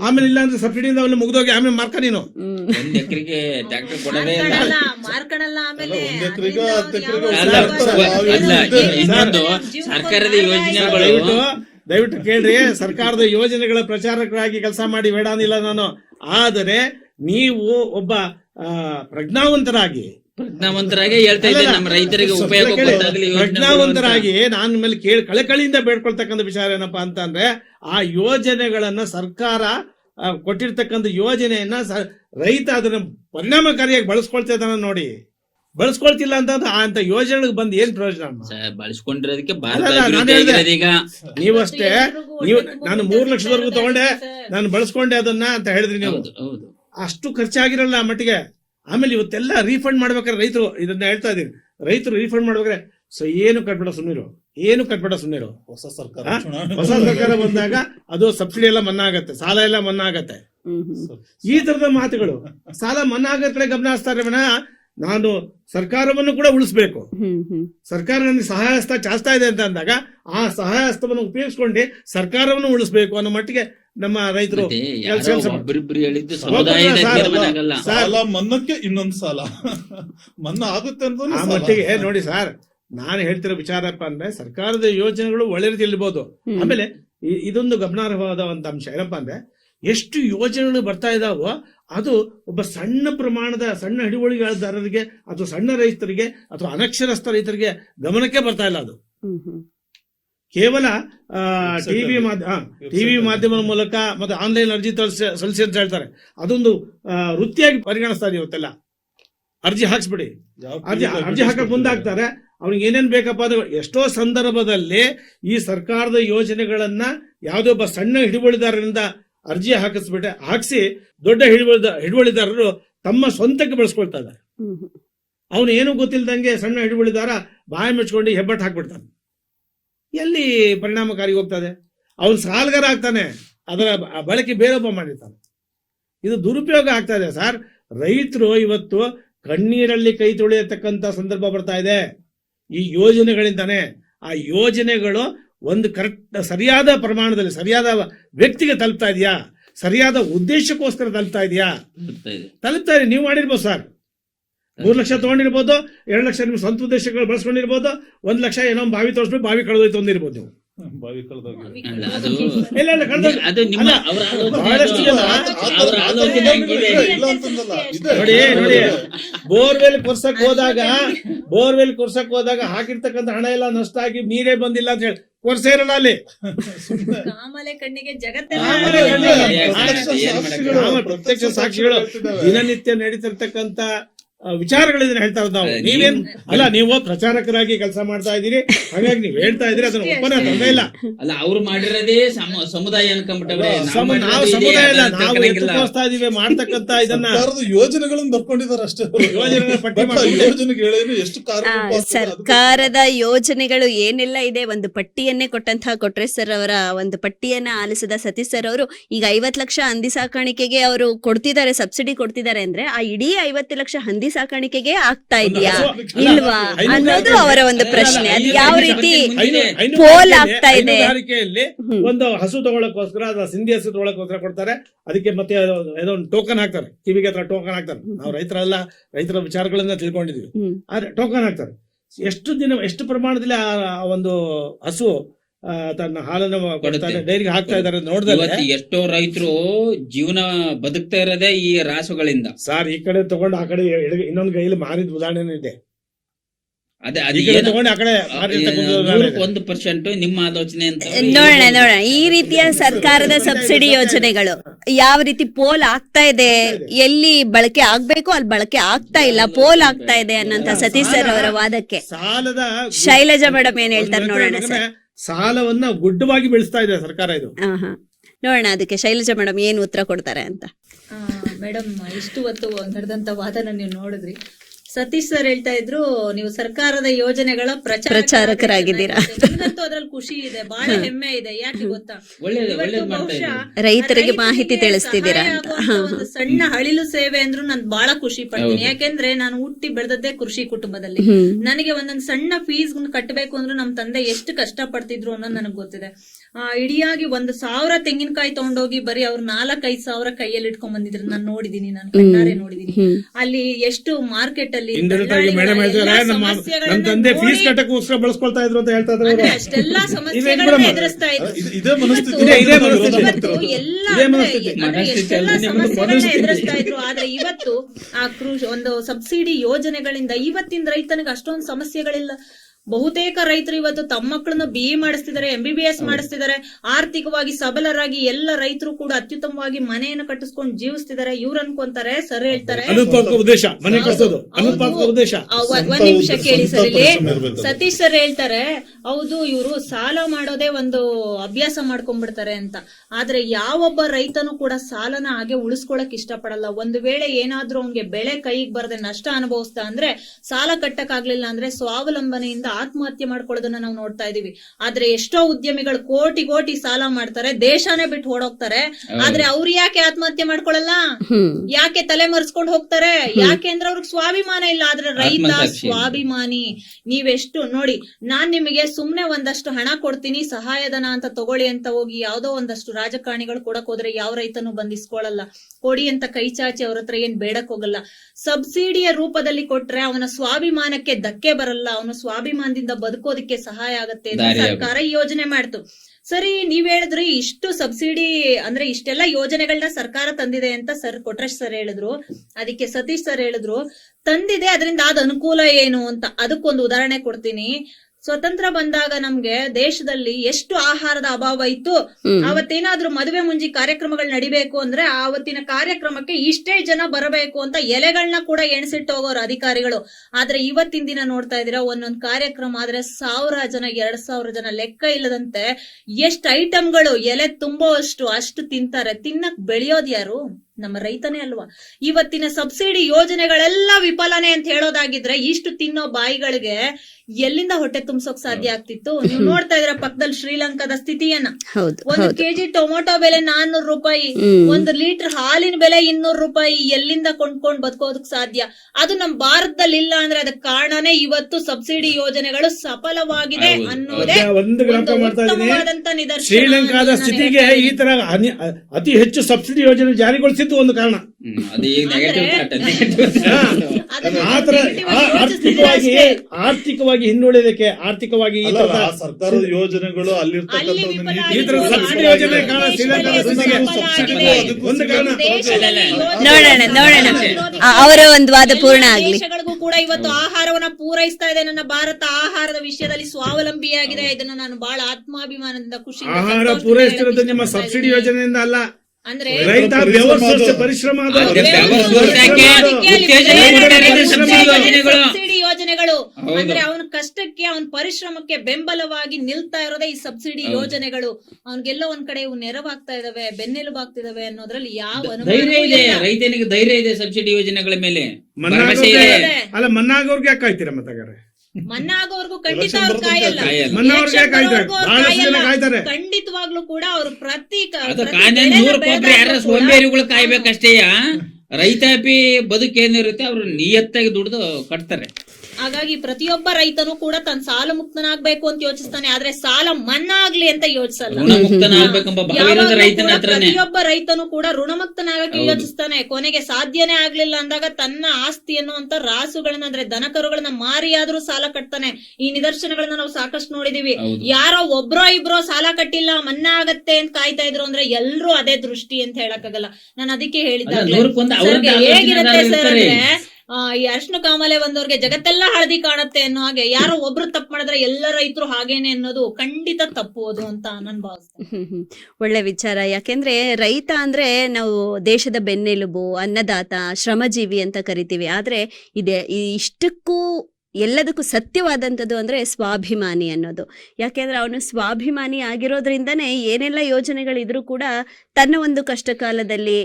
[SPEAKER 3] ಆಮೇಲೆ ಇಲ್ಲ ಅಂದ್ರೆ ಸಬ್ಸಿಡಿಯಿಂದ ಆಮೇಲೆ ಮುಗ್ದೋಗಿ ಆಮೇಲೆ ಮಾರ್ಕ ನೀನು.
[SPEAKER 2] ಒಂದ್ ಎಕರೆಗೆ ಕೊಡೋದೇ ಇಲ್ಲ. ಅಲ್ಲ ಅಲ್ಲ ಇನ್ನೊಂದು ಸರ್ಕಾರದ ಯೋಜನೆಗಳು.
[SPEAKER 3] ದಯವಿಟ್ಟು ದಯವಿಟ್ಟು ಕೇಳ್ರಿ ಸರ್ಕಾರದ ಯೋಜನೆಗಳ ಪ್ರಚಾರಕರಾಗಿ ಕೆಲಸ ಮಾಡಿ ಬೇಡ ಅಂದಿಲ್ಲ ನಾನು. ಆದರೆ ನೀವು ಒಬ್ಬ ಆ, ಪ್ರಜ್ಞಾವಂತರಾಗಿ
[SPEAKER 2] ಪ್ರಜ್ಞಾವಂತರಾಗೆ ಹೇಳ್ತಾ ಇದ್ದೇನೆ ನಮ್ಮ ರೈತರಿಗೆ ಉಪಯೋಗ.
[SPEAKER 3] ಪ್ರಜ್ಞಾವಂತರಾಗಿ ನಾನು ಮೇಲೆ ಕೇಳಿ ಕಳಕಳಿಯಿಂದ ಬೇಡ್ಕೊಳ್ತಕ್ಕಂಥ ವಿಚಾರ ಏನಪ್ಪಾ ಅಂತಂದ್ರೆ ಆ ಯೋಜನೆಗಳನ್ನ ಸರ್ಕಾರ ಕೊಟ್ಟಿರ್ತಕ್ಕಂಥ ಯೋಜನೆಯನ್ನ ರೈತ ಅದನ್ನ ಪರಿಣಾಮಕಾರಿಯಾಗಿ ಬಳಸ್ಕೊಳ್ತಾ ಇದ್ದಾನ ನೋಡಿ. ಬಳಸ್ಕೊಳ್ತಿಲ್ಲ ಅಂತಂದ್ರೆ ಆ ಅಂತ ಯೋಜನೆಗಳಿಗೆ ಬಂದು ಏನ್ ಪ್ರಯೋಜನ
[SPEAKER 2] ಬಳಸ್ಕೊಂಡಿರೋದಕ್ಕೆ
[SPEAKER 3] ನೀವಷ್ಟೇ ನೀವು ನಾನು ಮೂರ್ ಲಕ್ಷದವರೆಗೂ ತಗೊಂಡೆ. ನಾನು ಬಳಸ್ಕೊಂಡೆ ಅದನ್ನ ಅಂತ ಹೇಳಿದ್ರಿ ನೀವು.
[SPEAKER 2] ಹೌದು ಹೌದು.
[SPEAKER 3] ಅಷ್ಟು ಖರ್ಚಾಗಿರಲ್ಲ ಆ ಮಟ್ಟಿಗೆ. ಆಮೇಲೆ ಇವತ್ತೆಲ್ಲ ರೀಫಂಡ್ ಮಾಡ್ಬೇಕಾದ್ರೆ ರೈತರು ಇದನ್ನ ಹೇಳ್ತಾ ಇದೀನಿ ರೈತರು ರೀಫಂಡ್ ಮಾಡ್ಬೇಕಾದ್ರೆ ಸೊ ಏನು ಕಟ್ಬೇಡ ಸುಮ್ಮನಿರು ಏನು ಕಟ್ಬೇಡ ಸುಮ್ಮನಿರು
[SPEAKER 4] ಹೊಸ ಸರ್ಕಾರ
[SPEAKER 3] ಹೊಸ ಸರ್ಕಾರ ಬಂದಾಗ ಅದು ಸಬ್ಸಿಡಿ ಎಲ್ಲ ಮನ್ನಾ ಆಗತ್ತೆ ಸಾಲ ಎಲ್ಲ ಮನ್ನಾ ಆಗತ್ತೆ. ಈ ತರದ ಮಾತುಗಳು ಸಾಲ ಮನ್ನಾ ಆಗೋ ಕಡೆ ಗಮನ ಹಾಸ್ತಾರೆ ಮೇಡ ನಾನು ಸರ್ಕಾರವನ್ನು ಕೂಡ ಉಳಿಸ್ಬೇಕು. ಸರ್ಕಾರ ನನಗೆ ಸಹಾಯ ಹಸ್ತ ಚಾಚ್ತಾ ಇದೆ ಅಂತ ಅಂದಾಗ ಆ ಸಹಾಯ ಹಸ್ತವನ್ನು ಉಪಯೋಗಿಸ್ಕೊಂಡು ಸರ್ಕಾರವನ್ನು ಉಳಿಸ್ಬೇಕು ಅನ್ನೋ ಮಟ್ಟಿಗೆ ನಮ್ಮ ರೈತರು
[SPEAKER 2] ಹೇಳಿದ್ದು ಸಮುದಾಯದ
[SPEAKER 3] ಸಾಲ
[SPEAKER 2] ಆಗಲ್ಲ
[SPEAKER 4] ಸಾಲ ಮನ್ನಕ್ಕೆ ಇನ್ನೊಂದು ಸಾಲ. ಮನ್ನ ಆಗುತ್ತೆ ಅಂತ
[SPEAKER 3] ಆ ಮಟ್ಟಿಗೆ ನೋಡಿ ಸರ್ ನಾನು ಹೇಳ್ತಿರೋ ವಿಚಾರಪ್ಪ ಅಂದ್ರೆ ಸರ್ಕಾರದ ಯೋಜನೆಗಳು ಒಳ್ಳೆ ರೀತಿಯಲ್ಲಿ ಇರ್ಬೋದು ಆಮೇಲೆ ಇದೊಂದು ಗಮನಾರ್ಹವಾದ ಒಂದು ಅಂಶ ಏನಪ್ಪಾ ಅಂದ್ರೆ ಎಷ್ಟು ಯೋಜನೆಗಳು ಬರ್ತಾ ಇದಾವೋ ಅದು ಒಬ್ಬ ಸಣ್ಣ ಪ್ರಮಾಣದ ಸಣ್ಣ ಹಿಡುವಳಿಗಾರರಿಗೆ ಅಥವಾ ಸಣ್ಣ ರೈತರಿಗೆ ಅಥವಾ ಅನಕ್ಷರಸ್ಥ ರೈತರಿಗೆ ಗಮನಕ್ಕೆ ಬರ್ತಾ ಇಲ್ಲ ಅದು. ಕೇವಲ ಟಿವಿ. ಮಾಧ್ಯಮ ಟಿವಿ ಮಾಧ್ಯಮದ ಮೂಲಕ ಮತ್ತೆ ಆನ್ಲೈನ್ ಅರ್ಜಿ ತಲ್ಸಿ- ಸಲ್ಲಿಸಿ ಅಂತ ಹೇಳ್ತಾರೆ. ಅದೊಂದು ವೃತ್ತಿಯಾಗಿ ಪರಿಗಣಿಸ್ತಾರೆ ಇದೆ ಇವತ್ತೆಲ್ಲ ಅರ್ಜಿ ಹಾಕ್ಸ್ಬಿಡಿ. ಅರ್ಜಿ ಅರ್ಜಿ ಹಾಕಕ್ ಮುಂದಾಗ್ತಾರೆ. ಅವ್ನಿಗೆ ಏನೇನ್ ಬೇಕಪ್ಪ ಅಂದ್ರೆ ಎಷ್ಟೋ ಸಂದರ್ಭದಲ್ಲಿ ಈ ಸರ್ಕಾರದ ಯೋಜನೆಗಳನ್ನ ಯಾವುದೇ ಒಬ್ಬ ಸಣ್ಣ ಹಿಡುವಳಿದಾರರಿಂದ ಅರ್ಜಿ ಹಾಕಿಸ್ಬಿಟ್ಟೆ ಹಾಕಿಸಿ ದೊಡ್ಡ ಹಿಡುವಳಿದ ಹಿಡುವಳಿದಾರರು ತಮ್ಮ ಸ್ವಂತಕ್ಕೆ ಬಳಸ್ಕೊಳ್ತಾ ಇದ್ದಾರೆ. ಅವನು ಏನು ಗೊತ್ತಿಲ್ದಂಗೆ ಸಣ್ಣ ಹಿಡುವಳಿದಾರ ಬಾಯಿ ಮೆಚ್ಕೊಂಡು ಹೆಬ್ಬಟ್ಟು ಹಾಕ್ಬಿಡ್ತಾನೆ. ಎಲ್ಲಿ ಪರಿಣಾಮಕಾರಿ ಹೋಗ್ತದೆ? ಅವನು ಸಾಲಗಾರ ಆಗ್ತಾನೆ ಅದರ ಬಳಕೆ ಬೇರೊಬ್ಬ ಮಾಡಿರ್ತಾನೆ. ಇದು ದುರುಪಯೋಗ ಆಗ್ತಾ ಇದೆ ಸರ್. ರೈತರು ಇವತ್ತು ಕಣ್ಣೀರಲ್ಲಿ ಕೈ ತೊಳೆಯತಕ್ಕಂಥ ಸಂದರ್ಭ ಬರ್ತಾ ಇದೆ. ಈ ಯೋಜನೆಗಳಿಂದಾನೆ ಆ ಯೋಜನೆಗಳು ಒಂದು ಕರೆಕ್ಟ್ ಸರಿಯಾದ ಪ್ರಮಾಣದಲ್ಲಿ ಸರಿಯಾದ ವ್ಯಕ್ತಿಗೆ ತಲುಪ್ತಾ ಇದೆಯಾ? ಸರಿಯಾದ ಉದ್ದೇಶಕ್ಕೋಸ್ಕರ ತಲುಪ್ತಾ ಇದೆಯಾ? ತಲುಪ್ತಾ ಇದೆ. ನೀವು ಮಾಡಿರ್ಬೋದು ಸರ್. ಮೂರ್ ಲಕ್ಷ ತಗೊಂಡಿರ್ಬೋದು ಎರಡು ಲಕ್ಷ ನಿಮ್ಮ ಸ್ವಂತ ಉದ್ದೇಶಗಳು ಬಳಸ್ಕೊಂಡಿರ್ಬೋದು ಒಂದ್ ಲಕ್ಷ ಏನೋ ಬಾವಿ ತೋರಿಸ್ಬಿಟ್ಟು ಬಾವಿ ಕಳೆದೋಯ್ತು ಅಂದಿರ್ಬೋದು ನೀವು.
[SPEAKER 4] ಬಾವಿ
[SPEAKER 3] ನೋಡಿ ನೋಡಿ. ಬೋರ್ವೆಲ್ ಕೊರ್ಸಕ್ ಹೋದಾಗ ಬೋರ್ವೆಲ್ ಕೊರ್ಸಕ್ ಹೋದಾಗ ಹಾಕಿರ್ತಕ್ಕಂತ ಹಣ ಎಲ್ಲ ನಷ್ಟ ಆಗಿ ನೀರೇ ಬಂದಿಲ್ಲ ಅಂತ ಹೇಳಿ. ಕೊರ್ಸೇ ಇರಲ್ಲ ಅಲ್ಲಿ.
[SPEAKER 4] ಪ್ರತ್ಯಕ್ಷ ಸಾಕ್ಷಿಗಳು.
[SPEAKER 3] ದಿನನಿತ್ಯ ನಡೀತಿರ್ತಕ್ಕಂಥ ವಿಚಾರಗಳಿದ್ರೆ ಹೇಳ್ತಾ ಇರೋದು ನಾವು. ನೀವೇನ್
[SPEAKER 2] ನೀವು-
[SPEAKER 3] ಅಲ್ಲ ನೀವು ಪ್ರಚಾರಕರಾಗಿ ಕೆಲಸ ಮಾಡ್ತಾ ಇದ್ದೀರಿ. ಹಾಗಾಗಿ ನೀವ್ ಹೇಳ್ತಾ ಇದ್ರಿ ಅದನ್ನ ಒಪ್ಪನೆ ತೊಂದರೆ ಇಲ್ಲ.
[SPEAKER 2] ಅಲ್ಲ ಅವ್ರು ಮಾಡಿರೋದೇ ಸಮುದಾಯ ನಾವ್
[SPEAKER 3] ನಾವು ಸಮುದಾಯ ಇಲ್ಲ ನಾವು ಇದೀವಿ ಮಾಡ್ತಕ್ಕಂತ ಇದನ್ನ.
[SPEAKER 4] ಸರ್ಕಾರದ ಯೋಜನೆಗಳನ್ನು ಬರ್ಕೊಂಡಿದ್ದಾರೆ ಅಷ್ಟೇ.
[SPEAKER 3] ಯೋಜನೆಗಳ ಪಟ್ಟಿ.
[SPEAKER 4] ಯೋಜನೆಗೆ ಹೇಳಿದ್ರೆ ಎಷ್ಟು
[SPEAKER 1] ಸರ್ಕಾರದ ಯೋಜನೆಗಳು ಏನೆಲ್ಲ ಇದೆ. ಒಂದು ಪಟ್ಟಿಯನ್ನೇ ಕೊಟ್ಟಂತಹ ಕೊಟ್ರೆ ಸರ್ ಅವರ ಒಂದು ಪಟ್ಟಿಯನ್ನ ಆಲಿಸಿದ ಸತೀಶ್ ಸರ್ ಅವರು ಈಗ ಐವತ್ ಲಕ್ಷ ಹಂದಿ ಸಾಕಾಣಿಕೆಗೆ ಅವರು ಕೊಡ್ತಿದ್ದಾರೆ ಸಬ್ಸಿಡಿ ಕೊಡ್ತಿದ್ದಾರೆ ಅಂದ್ರೆ ಆ ಇಡೀ ಐವತ್ತು ಲಕ್ಷ ಹಂದಿ ಸಾಕಾಣಿಕೆಗೆ ಆಗ್ತಾ ಇದೆಯಾ? ಇಲ್ವಾ? ಅನ್ನೋದು ಅವರ ಒಂದು ಪ್ರಶ್ನೆ. ಅದು ಯಾವ ರೀತಿ. ಪೋಲ್ ಆಗ್ತಾ ಇದೆ.
[SPEAKER 3] ಒಂದು ಹಸು ತಗೊಳಕ್ಕೋಸ್ಕರ ಅದ ಸಿಂಧಿ ಹಸು ತಗೊಳಕೋಸ್ಕರ ಕೊಡ್ತಾರೆ. ಅದಕ್ಕೆ ಮತ್ತೆ ಏನೋ ಒಂದು ಟೋಕನ್ ಹಾಕ್ತಾರೆ. ಕಿವಿಗೆ ಹತ್ರ ಟೋಕನ್ ಹಾಕ್ತಾರೆ. ನಾವು ರೈತರೆಲ್ಲ ರೈತರ ವಿಚಾರಗಳನ್ನ ತಿಳ್ಕೊಂಡಿದೀವಿ. ಆದ್ರೆ ಟೋಕನ್ ಹಾಕ್ತಾರೆ. ಎಷ್ಟು ದಿನ ಎಷ್ಟು ಪ್ರಮಾಣದಲ್ಲಿ ಆ ಒಂದು ಹಸು ತನ್ನ ಹಾಲನ್ನು ಕೊಡ್ತಾರೆ ಡೈರಿಗೆ ಹಾಕ್ತಾ ಇದಾರೆ ನೋಡಿದ್ರೆ
[SPEAKER 2] ಇವತ್ತು ಎಷ್ಟೋ ರೈತರು ಜೀವನ ಬದುಕ್ತಾ ಇರೋದೇ ಈ ರಾಸುಗಳಿಂದ.
[SPEAKER 3] ಸರ್ ಈ ಕಡೆ ತಗೊಂಡು ಆ ಕಡೆ ಇನ್ನೊಂದು ಕೈಲಿ ಮಾರಿದ ಉದಾಹರಣೆ ಇದೆ.
[SPEAKER 2] ಅದೇ
[SPEAKER 3] ಈ
[SPEAKER 2] ಅದು
[SPEAKER 3] ತಗೊಂಡು ಆ ಕಡೆ ಮಾರಿರ್ತಕ್ಕಂಥ ಉದಾಹರಣೆ
[SPEAKER 2] ಒಂದು ಪರ್ಸೆಂಟ್ ನಿಮ್ಮ ಆಲೋಚನೆ ಅಂತ
[SPEAKER 1] ನೋಡೋಣ ನೋಡೋಣ. ಈ ರೀತಿಯ ಸರ್ಕಾರದ ಸಬ್ಸಿಡಿ ಯೋಜನೆಗಳು ಯಾವ ರೀತಿ ಪೋಲ್ ಆಗ್ತಾ ಇದೆ ಎಲ್ಲಿ ಬಳಕೆ ಆಗ್ಬೇಕು ಅಲ್ಲಿ ಬಳಕೆ ಆಗ್ತಾ ಇಲ್ಲ ಪೋಲ್ ಆಗ್ತಾ ಇದೆ ಅನ್ನಂತ ಸತೀಶ್ ಸರ್ ಅವರ ವಾದಕ್ಕೆ.
[SPEAKER 3] ಸಾಲದ
[SPEAKER 1] ಶೈಲಜಾ ಮೇಡಮ್ ಏನ್ ಹೇಳ್ತಾರೆ ನೋಡೋಣ ಸರ್?
[SPEAKER 3] ಸಾಲವನ್ನ ಗುಡ್ಡವಾಗಿ ಬೆಳೆಸ್ತಾ ಇದೆ ಸರ್ಕಾರ ಇದು.
[SPEAKER 1] ನೋಡೋಣ ಅದಕ್ಕೆ ಶೈಲಜಾ ಮೇಡಮ್ ಏನು ಉತ್ತರ ಕೊಡ್ತಾರೆ ಅಂತ.
[SPEAKER 5] ಮೇಡಮ್ ಇಷ್ಟು ಹೊತ್ತು ನಡೆದಂತ ವಾದನ ನೀವು ನೋಡಿದ್ರಿ. ಸತೀಶ್ ಸರ್ ಹೇಳ್ತಾ ಇದ್ರು ನೀವು ಸರ್ಕಾರದ ಯೋಜನೆಗಳ ಪ್ರಚಾರ
[SPEAKER 1] ಪ್ರಚಾರಕರಾಗಿದ್ದೀರಾ.
[SPEAKER 5] ನನಗಂತೂ ಅದ್ರಲ್ಲಿ ಖುಷಿ ಇದೆ ಬಹಳ ಹೆಮ್ಮೆ ಇದೆ ಯಾಕೆ ಗೊತ್ತಾ? ಬಹುಶಃ
[SPEAKER 1] ರೈತರಿಗೆ ಮಾಹಿತಿ ತಿಳಿಸ್ತಿದ್ದೀರಾ ಅಂತ.
[SPEAKER 5] ಒಂದು ಸಣ್ಣ ಹಳಿಲು ಸೇವೆ ಅಂದ್ರೂ ನಾನು ಬಹಳ ಖುಷಿ ಪಡ್ತೀನಿ. ಯಾಕೆಂದ್ರೆ ನಾನು ಹುಟ್ಟಿ ಬೆಳೆದದ್ದೇ ಕೃಷಿ ಕುಟುಂಬದಲ್ಲಿ. ನನಗೆ ಒಂದೊಂದು ಸಣ್ಣ ಫೀಸ್ ಕಟ್ಟಬೇಕು ಅಂದ್ರೂ ನಮ್ ತಂದೆ ಎಷ್ಟು ಕಷ್ಟ ಪಡ್ತಿದ್ರು ಅನ್ನೋದು ನನಗೆ ಗೊತ್ತಿದೆ. ಇಡಿಯಾಗಿ ಒಂದ್ ಸಾವಿರ ತೆಂಗಿನಕಾಯಿ ತಗೊಂಡೋಗಿ ಬರೀ ಅವ್ರ ನಾಲ್ಕೈದು ಸಾವಿರ ಕೈಯಲ್ಲಿ ಇಟ್ಕೊಂಡ್ ಬಂದಿದ್ರು. ನಾನು ನೋಡಿದೀನಿ ನಾನು ಕಣ್ಣಾರೆ ನೋಡಿದೀನಿ. ಅಲ್ಲಿ ಎಷ್ಟು ಮಾರ್ಕೆಟ್ ಅಲ್ಲಿ
[SPEAKER 3] ಬಳಸ್ಕೊಳ್ತಾ ಇದ್ರು ಅಂತ ಹೇಳ್ತಾ ಇದ್ರು.
[SPEAKER 5] ಅಷ್ಟೆಲ್ಲಾ ಸಮಸ್ಯೆಗಳನ್ನ ಎದುರಿಸ್ತಾ ಇದ್ರು.
[SPEAKER 4] ಇದು- ಇದೇ ಮನಸ್ಥಿತಿ
[SPEAKER 3] ಇದೇ- ಇದೇ ಮನಸ್ಥಿತಿ.
[SPEAKER 5] ಎಲ್ಲ
[SPEAKER 3] ಮನಸ್ಥಿತಿ.
[SPEAKER 5] ಅಂದ್ರೆ
[SPEAKER 2] ಮನಸ್ಥಿತಿ.
[SPEAKER 5] ಎಷ್ಟೆಲ್ಲ
[SPEAKER 2] ಅಲ್ಲ, ನಿಮ್ದು
[SPEAKER 5] ಸಮಸ್ಯೆಗಳನ್ನ ಎದುರಿಸ್ತಾ ಇದ್ರು. ಆದ್ರೆ ಇವತ್ತು ಆ ಕೃಷಿ ಒಂದು ಸಬ್ಸಿಡಿ ಯೋಜನೆಗಳಿಂದ ಇವತ್ತಿನ ರೈತನಿಗೆ ಅಷ್ಟೊಂದು ಸಮಸ್ಯೆಗಳಿಲ್ಲ. ಬಹುತೇಕ ರೈತರು ಇವತ್ತು ತಮ್ಮ ಮಕ್ಕಳನ್ನ ಬಿ ಎ ಮಾಡಿಸ್ತಿದ್ದಾರೆ ಎಂ ಬಿ ಬಿ ಎಸ್ ಮಾಡಿಸ್ತಿದ್ದಾರೆ ಆರ್ಥಿಕವಾಗಿ ಸಬಲರಾಗಿ ಎಲ್ಲ ರೈತರು ಕೂಡ ಅತ್ಯುತ್ತಮವಾಗಿ ಮನೆಯನ್ನು ಕಟ್ಟಿಸ್ಕೊಂಡು ಜೀವಿಸ್ತಿದ್ದಾರೆ. ಇವ್ರು ಅನ್ಕೊಂತಾರೆ ಸರ್ ಹೇಳ್ತಾರೆ. ಒಂದ್ ನಿಮಿಷ ಕೇಳಿ ಸರ್ ಇಲ್ಲಿ. ಸತೀಶ್ ಸರ್ ಹೇಳ್ತಾರೆ ಹೌದು ಇವರು ಸಾಲ ಮಾಡೋದೇ ಒಂದು ಅಭ್ಯಾಸ ಮಾಡ್ಕೊಂಡ್ಬಿಡ್ತಾರೆ ಅಂತ. ಆದ್ರೆ ಯಾವೊಬ್ಬ ರೈತನು ಕೂಡ ಸಾಲನ ಹಾಗೆ ಉಳಿಸ್ಕೊಳಕ್ ಇಷ್ಟಪಡಲ್ಲ. ಒಂದು ವೇಳೆ ಏನಾದ್ರೂ ಅವ್ನಿಗೆ ಬೆಳೆ ಕೈಗೆ ಬರದೆ ನಷ್ಟ ಅನುಭವಿಸ್ತಾ ಅಂದ್ರೆ ಸಾಲ ಕಟ್ಟಕ್ ಆಗ್ಲಿಲ್ಲ ಅಂದ್ರೆ ಸ್ವಾವಲಂಬನೆಯಿಂದ ಆತ್ಮಹತ್ಯೆ ಮಾಡ್ಕೊಳ್ಳೋದನ್ನ ನಾವು ನೋಡ್ತಾ ಇದೀವಿ. ಆದ್ರೆ ಎಷ್ಟೋ ಉದ್ಯಮಿಗಳು ಕೋಟಿ ಕೋಟಿ ಸಾಲ ಮಾಡ್ತಾರೆ ದೇಶಾನೇ ಬಿಟ್ಟು ಓಡೋಗ್ತಾರೆ. ಆದ್ರೆ ಅವ್ರು ಯಾಕೆ ಆತ್ಮಹತ್ಯೆ ಮಾಡ್ಕೊಳ್ಳಲ್ಲ? ಯಾಕೆ ತಲೆ ಮರೆಸ್ಕೊಂಡು ಹೋಗ್ತಾರೆ? ಯಾಕೆ ಅಂದ್ರೆ ಅವ್ರಿಗೆ ಸ್ವಾಭಿಮಾನ ಇಲ್ಲ. ಆದ್ರೆ ರೈತ. ಸ್ವಾಭಿಮಾನಿ. ನೀವೆಷ್ಟು ನೋಡಿ ನಾನ್ ನಿಮಗೆ ಸುಮ್ನೆ ಒಂದಷ್ಟು ಹಣ ಕೊಡ್ತೀನಿ ಸಹಾಯಧನ ಅಂತ ತಗೊಳ್ಳಿ ಅಂತ ಹೋಗಿ ಯಾವ್ದೋ ಒಂದಷ್ಟು ರಾಜಕಾರಣಿಗಳು ಕೊಡಕ್ ಹೋದ್ರೆ ಯಾವ ರೈತನು ಬಂಧಿಸ್ಕೊಳ್ಳಲ್ಲ ಕೊಡಿ ಅಂತ ಕೈ ಚಾಚಿ ಅವ್ರ ಹತ್ರ ಏನ್ ಬೇಡಕ್ ಹೋಗಲ್ಲ. ಸಬ್ಸಿಡಿಯ ರೂಪದಲ್ಲಿ ಕೊಟ್ರೆ ಅವನ ಸ್ವಾಭಿಮಾನಕ್ಕೆ ಧಕ್ಕೆ ಬರಲ್ಲ ಅವನು ಸ್ವಾಭಿಮಾನದಿಂದ ಬದುಕೋದಕ್ಕೆ ಸಹಾಯ ಆಗತ್ತೆ ಅಂತ. ಸರ್ಕಾರ ಈ ಯೋಜನೆ ಮಾಡ್ತು. ಸರಿ ನೀವ್ ಹೇಳಿದ್ರಿ ಇಷ್ಟು ಸಬ್ಸಿಡಿ ಅಂದ್ರೆ ಇಷ್ಟೆಲ್ಲ ಯೋಜನೆಗಳನ್ನ ಸರ್ಕಾರ ತಂದಿದೆ ಅಂತ ಸರ್ ಕೊಟ್ರೇಶ್ ಸರ್ ಹೇಳಿದ್ರು. ಅದಕ್ಕೆ ಸತೀಶ್ ಸರ್ ಹೇಳಿದ್ರು. ತಂದಿದೆ ಅದರಿಂದ ಆದ ಅನುಕೂಲ ಏನು ಅಂತ ಅದಕ್ಕೊಂದು ಉದಾಹರಣೆ ಕೊಡ್ತೀನಿ. ಸ್ವತಂತ್ರ ಬಂದಾಗ ನಮ್ಗೆ ದೇಶದಲ್ಲಿ ಎಷ್ಟು ಆಹಾರದ ಅಭಾವ ಇತ್ತು ಅವತ್ತೇನಾದ್ರೂ ಮದುವೆ ಮುಂಜಿ ಕಾರ್ಯಕ್ರಮಗಳು ನಡಿಬೇಕು ಅಂದ್ರೆ ಆವತ್ತಿನ ಕಾರ್ಯಕ್ರಮಕ್ಕೆ ಇಷ್ಟೇ ಜನ ಬರಬೇಕು ಅಂತ ಎಲೆಗಳನ್ನ ಕೂಡ ಎಣಿಸಿಟ್ಟು ಹೋಗೋರು ಅಧಿಕಾರಿಗಳು. ಆದ್ರೆ ಇವತ್ತಿನ ದಿನ ನೋಡ್ತಾ ಇದೀರಾ ಒಂದೊಂದ್ ಕಾರ್ಯಕ್ರಮ ಆದ್ರೆ ಸಾವಿರ ಜನ ಎರಡ್ ಸಾವಿರ ಜನ ಲೆಕ್ಕ ಇಲ್ಲದಂತೆ ಎಷ್ಟ್ ಐಟಮ್ಗಳು ಎಲೆ ತುಂಬುವಷ್ಟು ಅಷ್ಟು ತಿಂತಾರೆ ತಿನ್ನಕ್ ಬೆಳೆಯೋದ್ ಯಾರು? ನಮ್ಮ ರೈತನೇ ಅಲ್ವಾ? ಇವತ್ತಿನ ಸಬ್ಸಿಡಿ ಯೋಜನೆಗಳೆಲ್ಲ ವಿಫಲನೆ ಅಂತ ಹೇಳೋದಾಗಿದ್ರೆ ಇಷ್ಟು ತಿನ್ನೋ ಬಾಯಿಗಳಿಗೆ ಎಲ್ಲಿಂದ ಹೊಟ್ಟೆ ತುಂಬಿಸೋಕ್ ಸಾಧ್ಯ ಆಗ್ತಿತ್ತು? ನೀವು ನೋಡ್ತಾ ಇದ್ರ ಪಕ್ಕದಲ್ಲಿ ಶ್ರೀಲಂಕಾದ ಸ್ಥಿತಿಯನ್ನ.
[SPEAKER 1] ಹೌದು
[SPEAKER 5] ಒಂದು ಕೆಜಿ ಟೊಮೊಟೊ ಬೆಲೆ ನಾನ್ನೂರು ರೂಪಾಯಿ ಒಂದು ಲೀಟರ್ ಹಾಲಿನ ಬೆಲೆ ಇನ್ನೂರು ರೂಪಾಯಿ ಎಲ್ಲಿಂದ ಕೊಂಡ್ಕೊಂಡ್ ಬದುಕೋದಕ್ ಸಾಧ್ಯ? ಅದು ನಮ್ ಭಾರತದಲ್ಲಿ ಇಲ್ಲ ಅಂದ್ರೆ ಅದಕ್ಕೆ ಕಾರಣನೇ ಇವತ್ತು ಸಬ್ಸಿಡಿ ಯೋಜನೆಗಳು ಸಫಲವಾಗಿದೆ. ಅನ್ನೋದೇ ಉತ್ತಮವಾದಂತ ನಿದರ್ಶನ
[SPEAKER 3] ಶ್ರೀಲಂಕಾದ ಸ್ಥಿತಿಗೆ ಈ ತರ ಅತಿ ಹೆಚ್ಚು ಸಬ್ಸಿಡಿ ಯೋಜನೆ ಒಂದು ಕಾರಣ. ಆರ್ಥಿಕವಾಗಿ. ಆರ್ಥಿಕವಾಗಿ ಹಿಂದುಳಿದಕ್ಕೆ ಆರ್ಥಿಕವಾಗಿ
[SPEAKER 4] ಸರ್ಕಾರದ ಯೋಜನೆಗಳು
[SPEAKER 5] ಅಲ್ಲಿ
[SPEAKER 4] ಒಂದು
[SPEAKER 3] ಈ ಸಬ್ಸಿಡಿ
[SPEAKER 5] ಆ
[SPEAKER 3] ಕಾರಣ ಶ್ರೀಲಂಕಾದ
[SPEAKER 5] ಅದು
[SPEAKER 4] ಸಬ್ಸಿಡಿ
[SPEAKER 3] ಒಂದು ಕಾರಣ.
[SPEAKER 5] ದೇಶದಲ್ಲಿ
[SPEAKER 1] ನೋಡೋಣ ನೋಡೋಣ. ಅವರ ಒಂದು ವಾದ ಪೂರ್ಣ ಆಗಲಿ.
[SPEAKER 5] ದೇಶಗಳಿಗೂ ಕೂಡ ಇವತ್ತು ಆಹಾರವನ್ನ ಪೂರೈಸ್ತಾ ಇದೆ. ನನ್ನ ಭಾರತ ಆಹಾರದ ವಿಷಯದಲ್ಲಿ ಸ್ವಾವಲಂಬಿಯಾಗಿದೆ. ಇದನ್ನ ನಾನು ಬಹಳ ಆತ್ಮಾಭಿಮಾನದಿಂದ ಖುಷಿ
[SPEAKER 3] ಆಹಾರ ಪೂರೈಸ್ತಿರೋದು ನಿಮ್ಮ ಸಬ್ಸಿಡಿ ಯೋಜನೆಯಿಂದ ಅಲ್ಲ.
[SPEAKER 5] ಅಂದ್ರೆ
[SPEAKER 3] ರೈತ ಪರಿಶ್ರಮ
[SPEAKER 2] ಸಬ್ಸಿಡಿ ಯೋಜನೆಗಳು.
[SPEAKER 5] ಅಂದ್ರೆ ಅವನ ಕಷ್ಟಕ್ಕೆ ಅವನ ಪರಿಶ್ರಮಕ್ಕೆ ಬೆಂಬಲವಾಗಿ ನಿಲ್ತಾ ಇರೋದೇ ಈ ಸಬ್ಸಿಡಿ ಯೋಜನೆಗಳು. ಅವನಿಗೆಲ್ಲ ಒಂದ್ ಕಡೆ ಇವು ನೆರವಾಗ್ತಾ ಇದಾವೆ ಬೆನ್ನೆಲುಬಾಗ್ತಿದಾವೆ ಅನ್ನೋದ್ರಲ್ಲಿ ಯಾವ
[SPEAKER 2] ಧೈರ್ಯ ಇದೆ. ರೈತನಿಗೆ ಧೈರ್ಯ ಇದೆ ಸಬ್ಸಿಡಿ ಯೋಜನೆಗಳ ಮೇಲೆ.
[SPEAKER 3] ಅಲ್ಲ ಮನ್ನಾ ಆಗೋರ್ಗೆ ಯಾಕೆ ಆಯ್ತೀರಾ ಮತ್ತಾಗಾರೆ
[SPEAKER 5] ಮನ್ನಾ ಆಗೋವರೆಗೂ ಖಂಡಿತ ಅವ್ರು ಕಾಯಲ್ಲ. ಖಂಡಿತವಾಗ್ಲೂ ಕೂಡ ಅವ್ರು ಪ್ರತಿ
[SPEAKER 2] ಸೋಂಬೇರಿಗಳು ಕಾಯ್ಬೇಕಷ್ಟೇಯ ರೈತಾಪಿ ಬದುಕೇನಿರುತ್ತೆ ಅವ್ರು ನಿಯತ್ತಾಗಿ ದುಡ್ದು ಕಟ್ತಾರೆ.
[SPEAKER 5] ಹಾಗಾಗಿ ಪ್ರತಿಯೊಬ್ಬ ರೈತನು ಕೂಡ ತನ್ನ ಸಾಲ ಮುಕ್ತನಾಗ್ಬೇಕು ಅಂತ ಯೋಚಿಸ್ತಾನೆ. ಆದ್ರೆ ಸಾಲ ಮನ್ನಾ ಆಗ್ಲಿ ಅಂತ ಯೋಚಿಸಲ್ಲ. ಪ್ರತಿಯೊಬ್ಬ ರೈತನು ಕೂಡ ಋಣಮುಕ್ತನಾಗಕ್ಕೆ. ಯೋಚಿಸ್ತಾನೆ. ಕೊನೆಗೆ ಸಾಧ್ಯನೇ ಆಗ್ಲಿಲ್ಲ ಅಂದಾಗ ತನ್ನ ಆಸ್ತಿ ಅನ್ನುವಂತ ರಾಸುಗಳನ್ನ ಅಂದ್ರೆ ದನಕರುಗಳನ್ನ ಮಾರಿಯಾದ್ರೂ ಸಾಲ ಕಟ್ತಾನೆ. ಈ ನಿದರ್ಶನಗಳನ್ನ ನಾವು ಸಾಕಷ್ಟು ನೋಡಿದೀವಿ. ಯಾರೋ ಒಬ್ರೋ ಇಬ್ರೋ ಸಾಲ ಕಟ್ಟಿಲ್ಲ ಮನ್ನಾ ಆಗತ್ತೆ ಅಂತ ಕಾಯ್ತಾ ಇದ್ರು ಅಂದ್ರೆ ಎಲ್ರೂ ಅದೇ ದೃಷ್ಟಿ ಅಂತ ಹೇಳಕ್ಕಾಗಲ್ಲ. ನಾನು ಅದಕ್ಕೆ
[SPEAKER 2] ಆಲೋಚನೆಗಾರರು
[SPEAKER 5] ಹೇಗಿರುತ್ತೆ ಸರ್ ಅಂದ್ರೆ ಈ ಅರ್ಶನ ಕಾಮಲೆ ಬಂದವ್ರಿಗೆ ಜಗತ್ತೆಲ್ಲ ಹಳದಿ ಕಾಣುತ್ತೆ ಅನ್ನೋ ಹಾಗೆ ಯಾರೋ ಒಬ್ರು ತಪ್ಪು ಮಾಡಿದ್ರೆ ಎಲ್ಲ ರೈತರು ಹಾಗೇನೆ ಅನ್ನೋದು ಖಂಡಿತ ತಪ್ಪುವುದು ಅಂತ ನನ್ ಭಾವಿಸ್ತೇನೆ.
[SPEAKER 1] ಒಳ್ಳೆ ವಿಚಾರ. ಯಾಕೆಂದ್ರೆ ರೈತ ಅಂದ್ರೆ ನಾವು ದೇಶದ ಬೆನ್ನೆಲುಬು, ಅನ್ನದಾತ, ಶ್ರಮಜೀವಿ ಅಂತ ಕರಿತೀವಿ. ಆದ್ರೆ ಇದೆ ಇಷ್ಟಕ್ಕೂ ಎಲ್ಲದಕ್ಕೂ ಸತ್ಯವಾದಂಥದ್ದು ಅಂದರೆ ಸ್ವಾಭಿಮಾನಿ ಅನ್ನೋದು. ಯಾಕೆಂದ್ರೆ ಅವನು ಸ್ವಾಭಿಮಾನಿ ಆಗಿರೋದ್ರಿಂದನೇ ಏನೆಲ್ಲ ಯೋಜನೆಗಳಿದ್ರೂ ಕೂಡ ತನ್ನ ಒಂದು ಕಷ್ಟ ಕಾಲದಲ್ಲಿ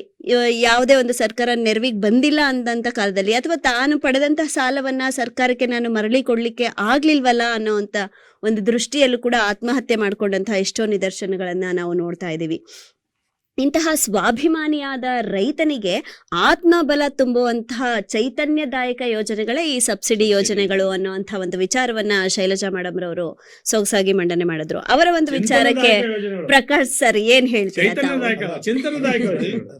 [SPEAKER 1] ಯಾವುದೇ ಒಂದು ಸರ್ಕಾರ ನೆರವಿಗೆ ಬಂದಿಲ್ಲ ಅಂದಂಥ ಕಾಲದಲ್ಲಿ, ಅಥವಾ ತಾನು ಪಡೆದಂತಹ ಸಾಲವನ್ನ ಸರ್ಕಾರಕ್ಕೆ ನಾನು ಮರಳಿ ಕೊಡ್ಲಿಕ್ಕೆ ಆಗ್ಲಿಲ್ವಲ್ಲ ಅನ್ನೋವಂಥ ಒಂದು ದೃಷ್ಟಿಯಲ್ಲೂ ಕೂಡ ಆತ್ಮಹತ್ಯೆ ಮಾಡಿಕೊಂಡಂಥ ಎಷ್ಟೋ ನಿದರ್ಶನಗಳನ್ನು ನಾವು ನೋಡ್ತಾ ಇದ್ದೀವಿ. ಇಂತಹ ಸ್ವಾಭಿಮಾನಿಯಾದ ರೈತನಿಗೆ ಆತ್ಮಬಲ ತುಂಬುವಂತಹ ಚೈತನ್ಯದಾಯಕ ಯೋಜನೆಗಳೇ ಈ ಸಬ್ಸಿಡಿ ಯೋಜನೆಗಳು ಅನ್ನುವಂಥ ಒಂದು ವಿಚಾರವನ್ನ ಶೈಲಜಾ ಮೇಡಮ್ ರವರು ಸೊಗಸಾಗಿ ಮಂಡನೆ ಮಾಡಿದ್ರು. ಅವರ ಒಂದು ವಿಚಾರಕ್ಕೆ ಪ್ರಕಾಶ್ ಸರ್ ಏನ್ ಹೇಳ್ತೀರಾ
[SPEAKER 3] ಚೈತನ್ಯದಾಯಕ ಚಿಂತನದಾಯಕ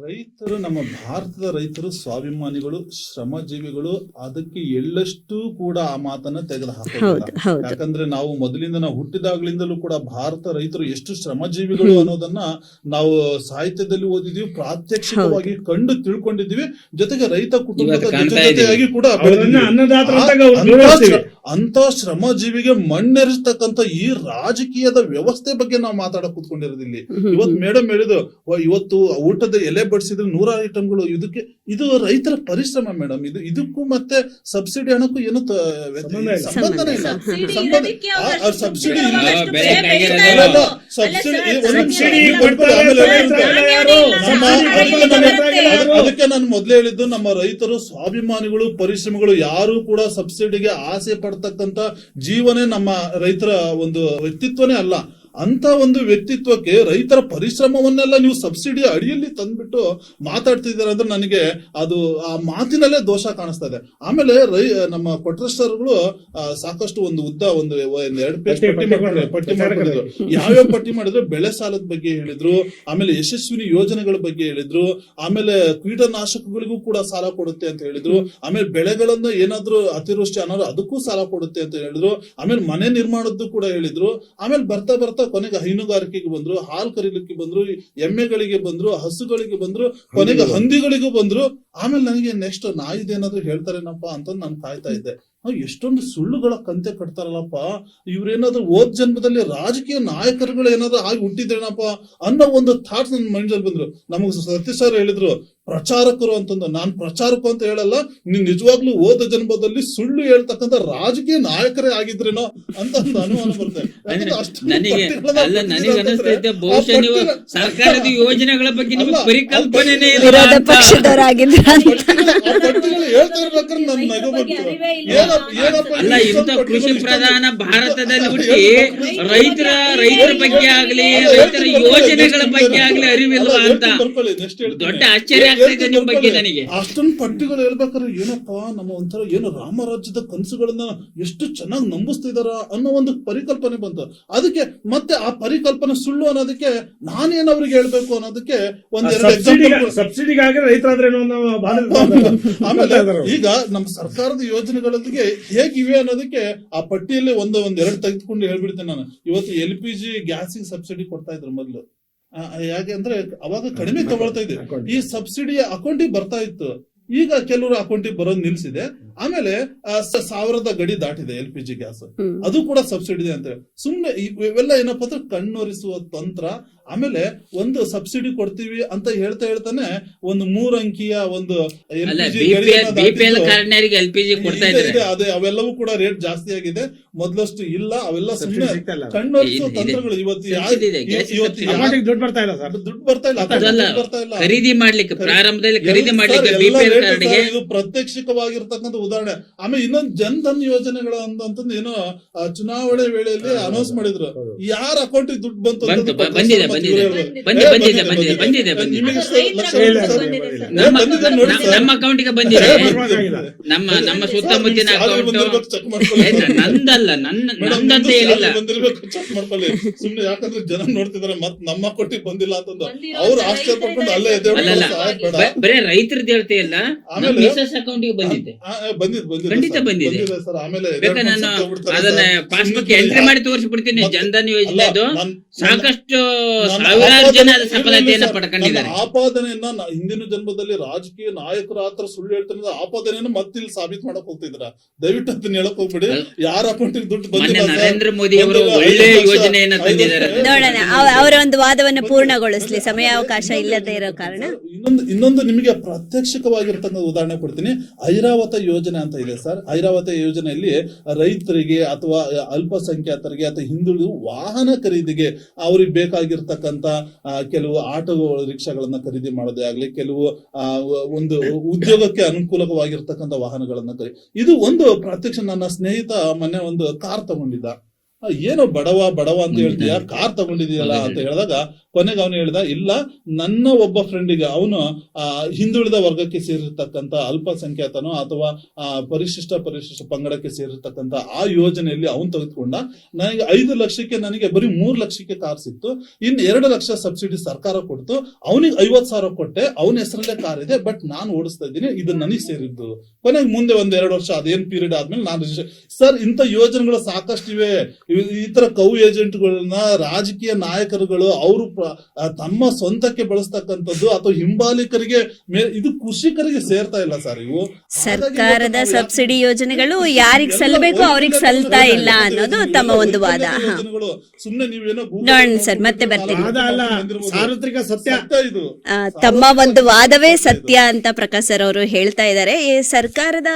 [SPEAKER 4] ರೈತರು ನಮ್ಮ ಭಾರತದ ರೈತರು ಸ್ವಾಭಿಮಾನಿಗಳು ಶ್ರಮಜೀವಿಗಳು ಅದಕ್ಕೆ ಎಳ್ಳಷ್ಟು ಕೂಡ ಆ ಮಾತನ್ನ ತೆಗೆದು
[SPEAKER 1] ಹೌದು
[SPEAKER 4] ಯಾಕಂದ್ರೆ ನಾವು ಮೊದಲಿಂದ ನಾವು ಹುಟ್ಟಿದಾಗ್ಲಿಂದಲೂ ಕೂಡ ಭಾರತ ರೈತರು ಎಷ್ಟು ಶ್ರಮಜೀವಿಗಳು ಅನ್ನೋದನ್ನ ನಾವು ಸಾಹಿತ್ಯದಲ್ಲಿ ಓದಿದೀವಿ ಪ್ರಾತ್ಯಕ್ಷಿಕವಾಗಿ ಕಂಡು ತಿಳ್ಕೊಂಡಿದೀವಿ ಜೊತೆಗೆ ರೈತ ಕುಟುಂಬದ ಜೊತೆಯಾಗಿ ಕೂಡ
[SPEAKER 3] ಅಂತ
[SPEAKER 4] ಶ್ರಮ ಜೀವಿಗೆ ಮಣ್ಣೆರಿಸ್ತಕ್ಕಂತ ಈ ರಾಜಕೀಯದ ವ್ಯವಸ್ಥೆ ಬಗ್ಗೆ ನಾವು ಮಾತಾಡಕ್ ಕೂತ್ಕೊಂಡಿರೋದಿಲ್ಲಿ ಇವತ್ತು ಮೇಡಮ್ ಹೇಳಿದ್ರು ಇವತ್ತು ಊಟದ ಎಲೆ ಬಡಿಸಿದ್ರೆ ನೂರ ಐಟಮ್ಗಳು ಇದಕ್ಕೆ ಇದು ರೈತರ ಪರಿಶ್ರಮ ಮೇಡಮ್ ಇದು ಇದಕ್ಕೂ ಮತ್ತೆ ಸಬ್ಸಿಡಿ ಹಣಕ್ಕೂ ಏನು
[SPEAKER 3] ಸಂಬಂಧ ಇಲ್ಲ.
[SPEAKER 4] ಸಂಬಂಧನೇ ಇಲ್ಲ
[SPEAKER 5] ಸಬ್ಸಿಡಿ
[SPEAKER 4] ಸಂಬಂಧ- ಸಬ್ಸಿಡಿ. ಅದಕ್ಕೆ ನಾನು ಮೊದಲೇ ಹೇಳಿದ್ದು ನಮ್ಮ ರೈತರು ಸ್ವಾಭಿಮಾನಿಗಳು ಪರಿಶ್ರಮಗಳು ಯಾರು ಕೂಡ ಸಬ್ಸಿಡಿಗೆ ಆಸೆ ಪಡ್ತಕ್ಕಂತ ಜೀವನೇ ನಮ್ಮ ರೈತರ ಒಂದು ವ್ಯಕ್ತಿತ್ವನೇ ಅಲ್ಲ ಅಂತ ಒಂದು ವ್ಯಕ್ತಿತ್ವಕ್ಕೆ ರೈತರ ಪರಿಶ್ರಮವನ್ನೆಲ್ಲ ನೀವು ಸಬ್ಸಿಡಿ ಅಡಿಯಲ್ಲಿ ತಂದ್ಬಿಟ್ಟು ಮಾತಾಡ್ತಿದ್ದಾರೆ ಅಂದ್ರೆ ನನಗೆ ಅದು ಆ ಮಾತಿನಲ್ಲೇ ದೋಷ ಕಾಣಿಸ್ತಾ ಇದೆ. ಆಮೇಲೆ ರೈ ನಮ್ಮ ಕೊಟ್ರಸ್ಟರ್ಗಳು ಸಾಕಷ್ಟು ಒಂದು ಉದ್ದ ಒಂದು ಎರಡು ಪೇಜ್
[SPEAKER 3] ಪಟ್ಟಿ-
[SPEAKER 4] ಪಟ್ಟಿ
[SPEAKER 3] ಪಟ್ಟಿ.
[SPEAKER 4] ಮಾಡ್ಕೊಂಡಿದ್ರು ಯಾವ್ಯಾವ ಪಟ್ಟಿ ಮಾಡಿದ್ರು? ಬೆಳೆ ಸಾಲದ ಬಗ್ಗೆ ಹೇಳಿದ್ರು. ಆಮೇಲೆ ಯಶಸ್ವಿನಿ ಯೋಜನೆಗಳ ಬಗ್ಗೆ ಹೇಳಿದ್ರು. ಆಮೇಲೆ ಕೀಟನಾಶಕಗಳಿಗೂ ಕೂಡ ಸಾಲ ಕೊಡುತ್ತೆ ಅಂತ ಹೇಳಿದ್ರು. ಆಮೇಲೆ ಬೆಳೆಗಳನ್ನ ಏನಾದ್ರೂ ಅತಿವೃಷ್ಟಿ ಅನ್ನೋದು ಅದಕ್ಕೂ ಸಾಲ ಕೊಡುತ್ತೆ ಅಂತ ಹೇಳಿದ್ರು. ಆಮೇಲೆ ಮನೆ ನಿರ್ಮಾಣದ್ದು ಕೂಡ ಹೇಳಿದ್ರು. ಆಮೇಲೆ ಬರ್ತಾ ಬರ್ತಾ ಕೊನೆಗೆ ಹೈನುಗಾರಿಕೆಗೆ ಬಂದ್ರು ಹಾಲು ಕರೀಲಿಕ್ಕೆ ಬಂದ್ರು ಎಮ್ಮೆಗಳಿಗೆ ಬಂದ್ರು ಹಸುಗಳಿಗೆ ಬಂದ್ರು ಕೊನೆಗೆ ಹಂದಿಗಳಿಗೂ ಬಂದ್ರು. ಆಮೇಲೆ ನನಗೆ ನೆಕ್ಸ್ಟ್ ನಾಯಿದೇನಾದ್ರೂ ಹೇಳ್ತಾರೇನಪ್ಪ ಅಂತ ನಾನು ಕಾಯ್ತಾ ಇದ್ದೆ. ಎಷ್ಟೊಂದು ಸುಳ್ಳುಗಳ ಕಂತೆ ಕಟ್ತಾರಲ್ಲಪ್ಪ. ಇವ್ರೇನಾದ್ರೂ ಓದ್ ಜನ್ಮದಲ್ಲಿ ರಾಜಕೀಯ ನಾಯಕರುಗಳು ಏನಾದ್ರೂ ಆಗಿ ಹುಟ್ಟಿದ್ರೇನಪ್ಪ ಅನ್ನೋ ಒಂದು ಥಾಟ್ ನನ್ನ ಮೈಂಡಲ್ಲಿ ಬಂದ್ರು. ನಮಗ್ ಸತೀಶ್ ಸರ್ ಹೇಳಿದ್ರು ಪ್ರಚಾರಕರು ಅಂತಂದು. ನಾನ್ ಪ್ರಚಾರಕ ಅಂತ ಹೇಳಲ್ಲ ನೀನ್ ನಿಜವಾಗ್ಲೂ ಓದ ಜನ್ಮದಲ್ಲಿ ಸುಳ್ಳು ಹೇಳ್ತಕ್ಕಂಥ ರಾಜಕೀಯ ನಾಯಕರೇ ಆಗಿದ್ರೇನೋ ಅಂತ ಒಂದು ಅನುಮಾನ ಬರುತ್ತೆ.
[SPEAKER 2] ಬಹುಶಃ ನೀವು ಸರ್ಕಾರದ ಯೋಜನೆಗಳ ಬಗ್ಗೆ
[SPEAKER 4] ಹೇಳ್ತಾ ಇರ್ಬೇಕಾದ್ರೆ ನನ್ ನಗು
[SPEAKER 2] ಅಲ್ಲ ಇಂಥ ಕೃಷಿ ಪ್ರಧಾನ ಭಾರತದಲ್ಲಿ ಹುಟ್ಟಿ
[SPEAKER 5] ರೈತರ
[SPEAKER 2] ರೈತರ
[SPEAKER 5] ಬಗ್ಗೆ
[SPEAKER 2] ರೈತರ. ಆಗ್ಲಿ ರೈತರ ಯೋಜನೆಗಳ ಬಗ್ಗೆ. ಆಗ್ಲಿ ಅರಿವಿಲ್ವಾ ಅಂತ. ದೊಡ್ಡ ಆಶ್ಚರ್ಯ ಆಗ್ತಿದೆ ನಿಮ್ ಬಗ್ಗೆ ನನಗೆ
[SPEAKER 4] ಅಷ್ಟೊಂದು ಪಟ್ಟಿಗಳು ಹೇಳ್ಬೇಕಾದ್ರೆ ಏನಪ್ಪಾ ನಮ್ಮ ಒಂಥರ ಏನು ರಾಮರಾಜ್ಯದ ಕನಸುಗಳನ್ನ ಎಷ್ಟು ಚೆನ್ನಾಗಿ ನಂಬಿಸ್ತಿದಾರ ಅನ್ನೋ ಒಂದು ಪರಿಕಲ್ಪನೆ ಬಂತು ಅದಕ್ಕೆ ಮತ್ತೆ ಆ ಪರಿಕಲ್ಪನೆ ಸುಳ್ಳು ಅನ್ನೋದಕ್ಕೆ ನಾನೇನ್ ಅವ್ರಿಗೆ ಹೇಳ್ಬೇಕು ಅನ್ನೋದಕ್ಕೆ
[SPEAKER 3] ಒಂದೆರಡು
[SPEAKER 4] ಎಕ್ಸಾಂಪಲ್
[SPEAKER 3] ಸಬ್ಸಿಡಿಗಾಗಿ ಬಾಧೆ
[SPEAKER 4] ಆಮೇಲೆ ಈಗ ನಮ್ಮ ಸರ್ಕಾರದ ಯೋಜನೆಗಳೊಂದಿಗೆ ಹೇಗಿವೆ ಅನ್ನೋದಕ್ಕೆ ಆ ಪಟ್ಟಿಯಲ್ಲಿ ಒಂದು ಒಂದ್ ಎರಡು ತೆಗೆದುಕೊಂಡು ಹೇಳ್ಬಿಡ್ತೇನೆ ನಾನು. ಇವತ್ತು ಎಲ್ ಪಿ ಜಿ ಗ್ಯಾಸಿಗೆ ಸಬ್ಸಿಡಿ ಕೊಡ್ತಾ ಇದ್ರು ಮೊದ್ಲು. ಯಾಕೆ ಅಂದ್ರೆ ಅವಾಗ ಕಡಿಮೆ ತಗೊಳ್ತಾ ಇದ್ರು ಈ ಸಬ್ಸಿಡಿ ಅಕೌಂಟಿಗೆ ಬರ್ತಾ ಇತ್ತು. ಈಗ ಕೆಲವರು ಅಕೌಂಟಿಗೆ ಬರೋದು ನಿಲ್ಸಿದೆ. ಆಮೇಲೆ ಸಾವಿರದ ಗಡಿ ದಾಟಿದೆ ಎಲ್ ಪಿ ಜಿ ಗ್ಯಾಸ್. ಅದು ಕೂಡ ಸಬ್ಸಿಡಿ ಇದೆ ಅಂತ. ಸುಮ್ನೆ ಸುಮ್ಮನೆ ಇವೆಲ್ಲ ಏನಪ್ಪಾ ಅಂದ್ರೆ ಕಣ್ಣೊರಿಸುವ ತಂತ್ರ. ಆಮೇಲೆ ಒಂದು ಸಬ್ಸಿಡಿ ಕೊಡ್ತೀವಿ ಅಂತ ಹೇಳ್ತಾ ಹೇಳ್ತಾನೆ ಒಂದು ಮೂರ್ ಅಂಕಿಯ ಒಂದು ಅದೇ ಅವೆಲ್ಲವೂ ಕೂಡ ರೇಟ್ ಜಾಸ್ತಿ ಆಗಿದೆ. ಮೊದಲಷ್ಟು ಇಲ್ಲ ಅವೆಲ್ಲ ಸುಮ್ಮನೆ ಕಣ್ಣೊರಿಸುವ. ತಂತ್ರಗಳು ಇವತ್ತು
[SPEAKER 3] ದುಡ್ಡು ಬರ್ತಾ ಇಲ್ಲ ಸರ್.
[SPEAKER 4] ದುಡ್ಡು ಬರ್ತಾ ಇಲ್ಲ ಬರ್ತಾ ಇಲ್ಲ.
[SPEAKER 2] ಖರೀದಿ ಮಾಡ್ಲಿಕ್ಕೆ ಪ್ರಾರಂಭದಲ್ಲಿ ಖರೀದಿ ಮಾಡ್ಲಿಕ್ಕೆ
[SPEAKER 4] ಇದು ಪ್ರತ್ಯಕ್ಷವಾಗಿರ್ತಕ್ಕಂಥ ಉದಾಹರಣೆ. ಆಮೇಲೆ ಇನ್ನೊಂದು ಜನ್ ಧನ್ ಯೋಜನೆಗಳು ಅಂತಂದ್ ಏನೋ ಚುನಾವಣೆ ವೇಳೆಯಲ್ಲಿ ಅನೌನ್ಸ್ ಮಾಡಿದ್ರು. ಯಾರ ಅಕೌಂಟಿಗೆ ದುಡ್ಡು ಬಂತು
[SPEAKER 2] ನಮ್ಮ
[SPEAKER 4] ಬಂದಿದೆ
[SPEAKER 2] ನಮ್ಮ-. ನಮ್ಮ ಅಕೌಂಟಿಗೆ ಬಂದಿದೆ. ನಮ್ಮ ನಮ್ಮ
[SPEAKER 4] ಸರ್,
[SPEAKER 2] ಸುತ್ತಮುತ್ತಿನ ಅಕೌಂಟ್
[SPEAKER 4] ಬಂದಿರ್ಬೇಕು, check ಮಾಡ್ಕೊಳ್ಳಿ.
[SPEAKER 2] ನಂದಲ್ಲ ನನ್ನ
[SPEAKER 4] ಮೇಡಮ್,
[SPEAKER 2] ನಂದಂತ
[SPEAKER 4] ನಿಮ್ದು
[SPEAKER 2] ಹೇಳಿಲ್ಲ.
[SPEAKER 4] ಬಂದಿರ್ಬೇಕು, check ಮಾಡ್ಕೊಳ್ಳಿ. ಸುಮ್ನೆ ಯಾಕಂದ್ರೆ ಜನ ನೋಡ್ತಿದಾರೆ ಮತ್ ನಮ್ಮ ಕೊಟ್ಟಿ ಬಂದಿಲ್ಲ ಅಂತಂದು. ಅವ್ರು ಆಶ್ಚರ್ಯ ಪಡ್ಕೊಂಡು ಅಲ್ಲೇ
[SPEAKER 2] ಬರೇ ರೈತರದ್ದು ಹೇಳ್ತಾ ಇಲ್ಲ ಅಕೌಂಟಿಗೆ ಬಂದಿದೆ
[SPEAKER 4] ಬಂದಿದೆ ಬಂದಿದೆ
[SPEAKER 2] ಖಂಡಿತ ಬಂದಿದೆ.
[SPEAKER 4] ಸರ್. ಆಮೇಲೆ
[SPEAKER 2] ನಾನು ಅದನ್ನ ಪಾಸ್ಬುಕ್ ಎಂಟ್ರಿ ಮಾಡಿ ತೋರಿಸ್ಬಿಡ್ತೀನಿ ಜನ್ಧನ್ ಯೋಜನೆದು ಸಾಕಷ್ಟು ಸಾವಿರಾರು ಜನ ಸಫಲತೆಯನ್ನ. ಪಡ್ಕೊಂಡಿದ್ದಾರೆ.
[SPEAKER 4] ಆಪಾದನೆಯನ್ನ ಹಿಂದಿನ ಜನ್ಮದಲ್ಲಿ ರಾಜಕೀಯ ನಾಯಕರ ಹತ್ರ ಸುಳ್ಳು ಹೇಳ್ತಾರೆ ಆಪಾದನೆಯನ್ನು ಮತ್ತೆ ಇಲ್ಲಿ ಸಾಬೀತ್ ಮಾಡಕ್ ಹೋಗ್ತಿದ್ರ ದಯವಿಟ್ಟು ಅದನ್ನ ಹೇಳಕ್ ಹೋಗ್ಬಿಡಿ. ಯಾರ ಅಕೌಂಟಿಗೆ ದುಡ್ಡು ಬಂದಿಲ್ಲ
[SPEAKER 2] ನರೇಂದ್ರ ಮೋದಿ ಅವರು ಒಳ್ಳೆ ಯೋಜನೆಯನ್ನ ತಂದಿದ್ದಾರೆ.
[SPEAKER 1] ನೋಡೋಣ ಅವರ ಒಂದು ವಾದವನ್ನು ಪೂರ್ಣಗೊಳಿಸ್ಲಿ. ಸಮಯಾವಕಾಶ ಇಲ್ಲದೆ ಇರೋ ಕಾರಣ.
[SPEAKER 4] ಇನ್ನೊಂದು ಇನ್ನೊಂದು ನಿಮಗೆ ಪ್ರಾತ್ಯಕ್ಷಿಕವಾಗಿರ್ತಕ್ಕಂಥ ಉದಾಹರಣೆ ಕೊಡ್ತೀನಿ. ಐರಾವತ ಯೋಜನೆ ಯೋಜನೆ ಅಂತ ಇದೆ ಸರ್. ಐರಾವತ ಯೋಜನೆಯಲ್ಲಿ ರೈತರಿಗೆ ಅಥವಾ ಅಲ್ಪಸಂಖ್ಯಾತರಿಗೆ ಅಥವಾ ಹಿಂದುಳಿದು ವಾಹನ ಖರೀದಿಗೆ ಅವ್ರಿಗೆ ಬೇಕಾಗಿರ್ತಕ್ಕಂತ ಕೆಲವು ಆಟೋ ರಿಕ್ಷಾಗಳನ್ನ ಖರೀದಿ ಮಾಡೋದೇ ಆಗಲಿ ಕೆಲವು ಒಂದು ಉದ್ಯೋಗಕ್ಕೆ ಅನುಕೂಲವಾಗಿರ್ತಕ್ಕಂತ ವಾಹನಗಳನ್ನ ಖರೀದಿ ಇದು ಒಂದು ಪ್ರತ್ಯಕ್ಷ ನನ್ನ ಸ್ನೇಹಿತ ಮೊನ್ನೆ ಒಂದು ಕಾರ್ ತಗೊಂಡಿದ್ದ. ಏನೋ ಬಡವ ಬಡವ ಅಂತ ಹೇಳ್ತೀಯ? ಕಾರ್ ತಗೊಂಡಿದೀಯಲ್ಲ ಅಂತ ಹೇಳಿದಾಗ ಕೊನೆಗೆ ಅವನು ಹೇಳ್ದ ಇಲ್ಲ ನನ್ನ ಒಬ್ಬ ಫ್ರೆಂಡಿಗೆ ಅವನು ಹಿಂದುಳಿದ ವರ್ಗಕ್ಕೆ ಸೇರಿರ್ತಕ್ಕಂತ ಅಲ್ಪಸಂಖ್ಯಾತನೋ ಅಥವಾ ಆ, ಪರಿಶಿಷ್ಟ ಪರಿಶಿಷ್ಟ ಪಂಗಡಕ್ಕೆ ಸೇರಿರ್ತಕ್ಕಂತ ಆ ಯೋಜನೆಯಲ್ಲಿ ಅವನು ತೆಗೆದುಕೊಂಡ. ನನಗೆ ಐದು ಲಕ್ಷಕ್ಕೆ ನನಗೆ ಬರೀ ಮೂರ್ ಲಕ್ಷಕ್ಕೆ ಕಾರ್ ಸಿಕ್ತು. ಇನ್ ಎರಡು ಲಕ್ಷ ಸಬ್ಸಿಡಿ ಸರ್ಕಾರ ಕೊಡ್ತು. ಅವನಿಗೆ ಐವತ್ ಸಾವಿರ ಕೊಟ್ಟೆ. ಅವನ ಹೆಸರಲ್ಲೇ ಕಾರ್ ಇದೆ ಬಟ್ ನಾನು ಓಡಿಸ್ತಾ ಇದ್ದೀನಿ ಇದು ನನಗೆ ಸೇರಿದ್ದು. ಕೊನೆಗೆ ಮುಂದೆ ಒಂದ್ ಎರಡು ವರ್ಷ ಅದೇನ್ ಪೀರಿಯಡ್ ಆದ್ಮೇಲೆ ನಾನು ಸರ್ ಇಂಥ ಯೋಜನೆಗಳು ಸಾಕಷ್ಟಿವೆ. ಈ ತರ ಕೌ ಏಜೆಂಟ್ಗಳನ್ನ ರಾಜಕೀಯ ನಾಯಕರುಗಳು ಅವರು ತಮ್ಮ ಸ್ವಂತಕ್ಕೆ ಬಳಸ್ತಕ್ಕಂಥದ್ದು ಅಥವಾ ಹಿಂಬಾಲಿಕರಿಗೆ ಇದು ಕೃಷಿಕರಿಗೆ ಸೇರ್ತಾ ಇಲ್ಲ ಸರ್ ಇವು.
[SPEAKER 1] ಸರ್ಕಾರದ ಸಬ್ಸಿಡಿ ಯೋಜನೆಗಳು ಯಾರಿಗೆ ಸಲ್ಲಬೇಕು ಅವ್ರಿಗೆ ಸಲ್ತಾ ಇಲ್ಲ ಅನ್ನೋದು ತಮ್ಮ ಒಂದು ವಾದ.
[SPEAKER 4] ಸುಮ್ಮನೆ ನೀವೇನೋ
[SPEAKER 1] ನೋಡೋಣ ಸರ್, ಮತ್ತೆ ಬರ್ತೀನಿ.
[SPEAKER 3] ವಾದ ಅಲ್ಲ ಸಾರ್ವತ್ರಿಕ ಸತ್ಯ.
[SPEAKER 4] ಸತ್ಯ ಇದು.
[SPEAKER 1] ಆ, ತಮ್ಮ ಒಂದು ವಾದವೇ ಸತ್ಯ ಅಂತ ಪ್ರಕಾಶ್ ಸರ್ ಅವರು ಹೇಳ್ತಾ ಇದ್ದಾರೆ ಈ ಸರ್ಕಾರದ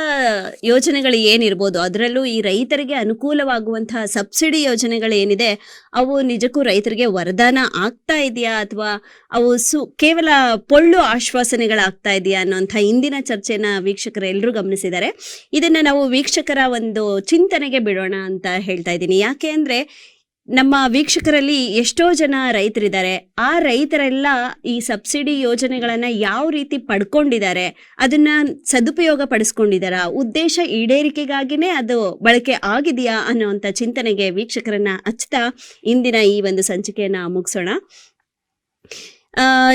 [SPEAKER 1] ಯೋಜನೆಗಳು ಏನಿರ್ಬೋದು ಅದರಲ್ಲೂ ಈ ರೈತರಿಗೆ ಅನುಕೂಲವಾಗುವಂತಹ ಸಬ್ಸಿಡಿ ಯೋಜನೆಗಳು ಏನಿದೆ ಅವು ನಿಜಕ್ಕೂ ರೈತರಿಗೆ ವರದಾನ ಆಗ್ತಾ ಇದೆಯಾ ಅಥವಾ ಅವು ಸು ಕೇವಲ ಪೊಳ್ಳು ಆಶ್ವಾಸನೆಗಳಾಗ್ತಾ ಇದೆಯಾ ಅನ್ನೋಂಥ ಇಂದಿನ ಚರ್ಚೆನ ವೀಕ್ಷಕರು ಎಲ್ಲರೂ ಗಮನಿಸಿದ್ದಾರೆ. ಇದನ್ನ ನಾವು ವೀಕ್ಷಕರ ಒಂದು ಚಿಂತನೆಗೆ ಬಿಡೋಣ ಅಂತ ಹೇಳ್ತಾ ಇದ್ದೀನಿ. ಯಾಕೆ ಅಂದ್ರೆ ನಮ್ಮ ವೀಕ್ಷಕರಲ್ಲಿ ಎಷ್ಟೋ ಜನ ರೈತರಿದ್ದಾರೆ. ಆ ರೈತರೆಲ್ಲ ಈ ಸಬ್ಸಿಡಿ ಯೋಜನೆಗಳನ್ನ ಯಾವ ರೀತಿ ಪಡ್ಕೊಂಡಿದ್ದಾರೆ, ಅದನ್ನ ಸದುಪಯೋಗ ಪಡಿಸ್ಕೊಂಡಿದಾರ ಉದ್ದೇಶ ಈಡೇರಿಕೆಗಾಗಿನೇ ಅದು ಬಳಕೆ ಆಗಿದೆಯಾ ಅನ್ನುವಂಥ ಚಿಂತನೆಗೆ ವೀಕ್ಷಕರನ್ನ ಹಚ್ತಾ ಇಂದಿನ ಈ ಒಂದು ಸಂಚಿಕೆಯನ್ನ ಮುಗಿಸೋಣ.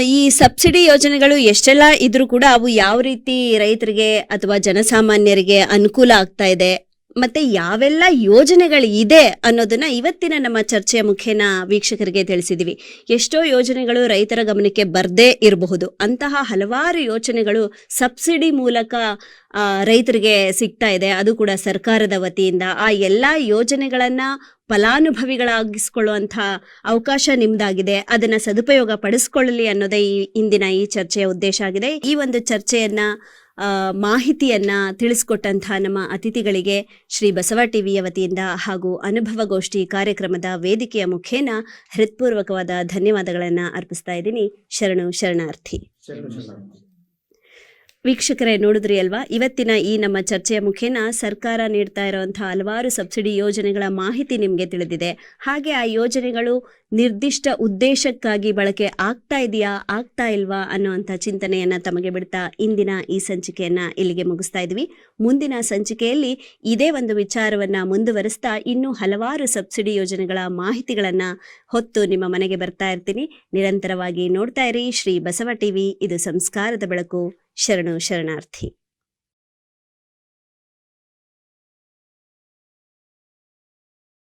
[SPEAKER 1] ಈ ಸಬ್ಸಿಡಿ ಯೋಜನೆಗಳು ಎಷ್ಟೆಲ್ಲ ಇದ್ರೂ ಕೂಡ ಅವು ಯಾವ ರೀತಿ ರೈತರಿಗೆ ಅಥವಾ ಜನಸಾಮಾನ್ಯರಿಗೆ ಅನುಕೂಲ ಆಗ್ತಾ ಇದೆ? ಮತ್ತೆ ಯಾವೆಲ್ಲ ಯೋಜನೆಗಳು ಇದೆ ಅನ್ನೋದನ್ನ ಇವತ್ತಿನ ನಮ್ಮ ಚರ್ಚೆಯ ಮುಖೇನ ವೀಕ್ಷಕರಿಗೆ ತಿಳಿಸಿದೀವಿ. ಎಷ್ಟೋ ಯೋಜನೆಗಳು ರೈತರ ಗಮನಕ್ಕೆ ಬರ್ದೇ ಇರಬಹುದು. ಅಂತಹ ಹಲವಾರು ಯೋಜನೆಗಳು ಸಬ್ಸಿಡಿ ಮೂಲಕ ರೈತರಿಗೆ ಸಿಗ್ತಾ ಇದೆ. ಅದು ಕೂಡ ಸರ್ಕಾರದ ವತಿಯಿಂದ. ಆ ಎಲ್ಲಾ ಯೋಜನೆಗಳನ್ನ ಫಲಾನುಭವಿಗಳಾಗಿಸ್ಕೊಳ್ಳುವಂಥ ಅವಕಾಶ ನಿಮ್ದಾಗಿದೆ. ಅದನ್ನ ಸದುಪಯೋಗ ಪಡಿಸ್ಕೊಳ್ಳಲಿ ಅನ್ನೋದೇ ಈ, ಇಂದಿನ ಈ ಚರ್ಚೆಯ ಉದ್ದೇಶ ಆಗಿದೆ. ಈ ಒಂದು ಚರ್ಚೆಯನ್ನ ಮಾಹಿತಿಯನ್ನ ತಿಳಿಸ್ಕೊಟ್ಟಂತಹ ನಮ್ಮ ಅತಿಥಿಗಳಿಗೆ ಶ್ರೀ ಬಸವ ಟಿವಿಯ ವತಿಯಿಂದ ಹಾಗೂ ಅನುಭವಗೋಷ್ಠಿ ಕಾರ್ಯಕ್ರಮದ ವೇದಿಕೆಯ ಮುಖೇನ ಹೃತ್ಪೂರ್ವಕವಾದ ಧನ್ಯವಾದಗಳನ್ನ ಅರ್ಪಿಸ್ತಾ ಇದ್ದೀನಿ. ಶರಣು ಶರಣಾರ್ಥಿ. ವೀಕ್ಷಕರೇ ನೋಡಿದ್ರಿ ಅಲ್ವಾ? ಇವತ್ತಿನ ಈ ನಮ್ಮ ಚರ್ಚೆಯ ಮುಖೇನ ಸರ್ಕಾರ ನೀಡ್ತಾ ಇರುವಂತಹ ಹಲವಾರು ಸಬ್ಸಿಡಿ ಯೋಜನೆಗಳ ಮಾಹಿತಿ ನಿಮಗೆ ತಿಳಿದಿದೆ. ಹಾಗೆ ಆ ಯೋಜನೆಗಳು ನಿರ್ದಿಷ್ಟ ಉದ್ದೇಶಕ್ಕಾಗಿ ಬಳಕೆ ಆಗ್ತಾ ಇದೆಯಾ, ಆಗ್ತಾ ಇಲ್ವಾ ಅನ್ನುವಂಥ ಚಿಂತನೆಯನ್ನ ತಮಗೆ ಬಿಡ್ತಾ ಇಂದಿನ ಈ ಸಂಚಿಕೆಯನ್ನ ಇಲ್ಲಿಗೆ ಮುಗಿಸ್ತಾ ಇದ್ವಿ. ಮುಂದಿನ ಸಂಚಿಕೆಯಲ್ಲಿ ಇದೇ ಒಂದು ವಿಚಾರವನ್ನ ಮುಂದುವರಿಸ್ತಾ ಇನ್ನೂ ಹಲವಾರು ಸಬ್ಸಿಡಿ ಯೋಜನೆಗಳ ಮಾಹಿತಿಗಳನ್ನ ಹೊತ್ತು ನಿಮ್ಮ ಮನೆಗೆ ಬರ್ತಾ ಇರ್ತೀನಿ. ನಿರಂತರವಾಗಿ ನೋಡ್ತಾ ಇರಿ. ಶ್ರೀ ಬಸವ ಟಿವಿ, ಇದು ಸಂಸ್ಕಾರದ ಬೆಳಕು. ಶರಣು ಶರಣಾರ್ಥಿ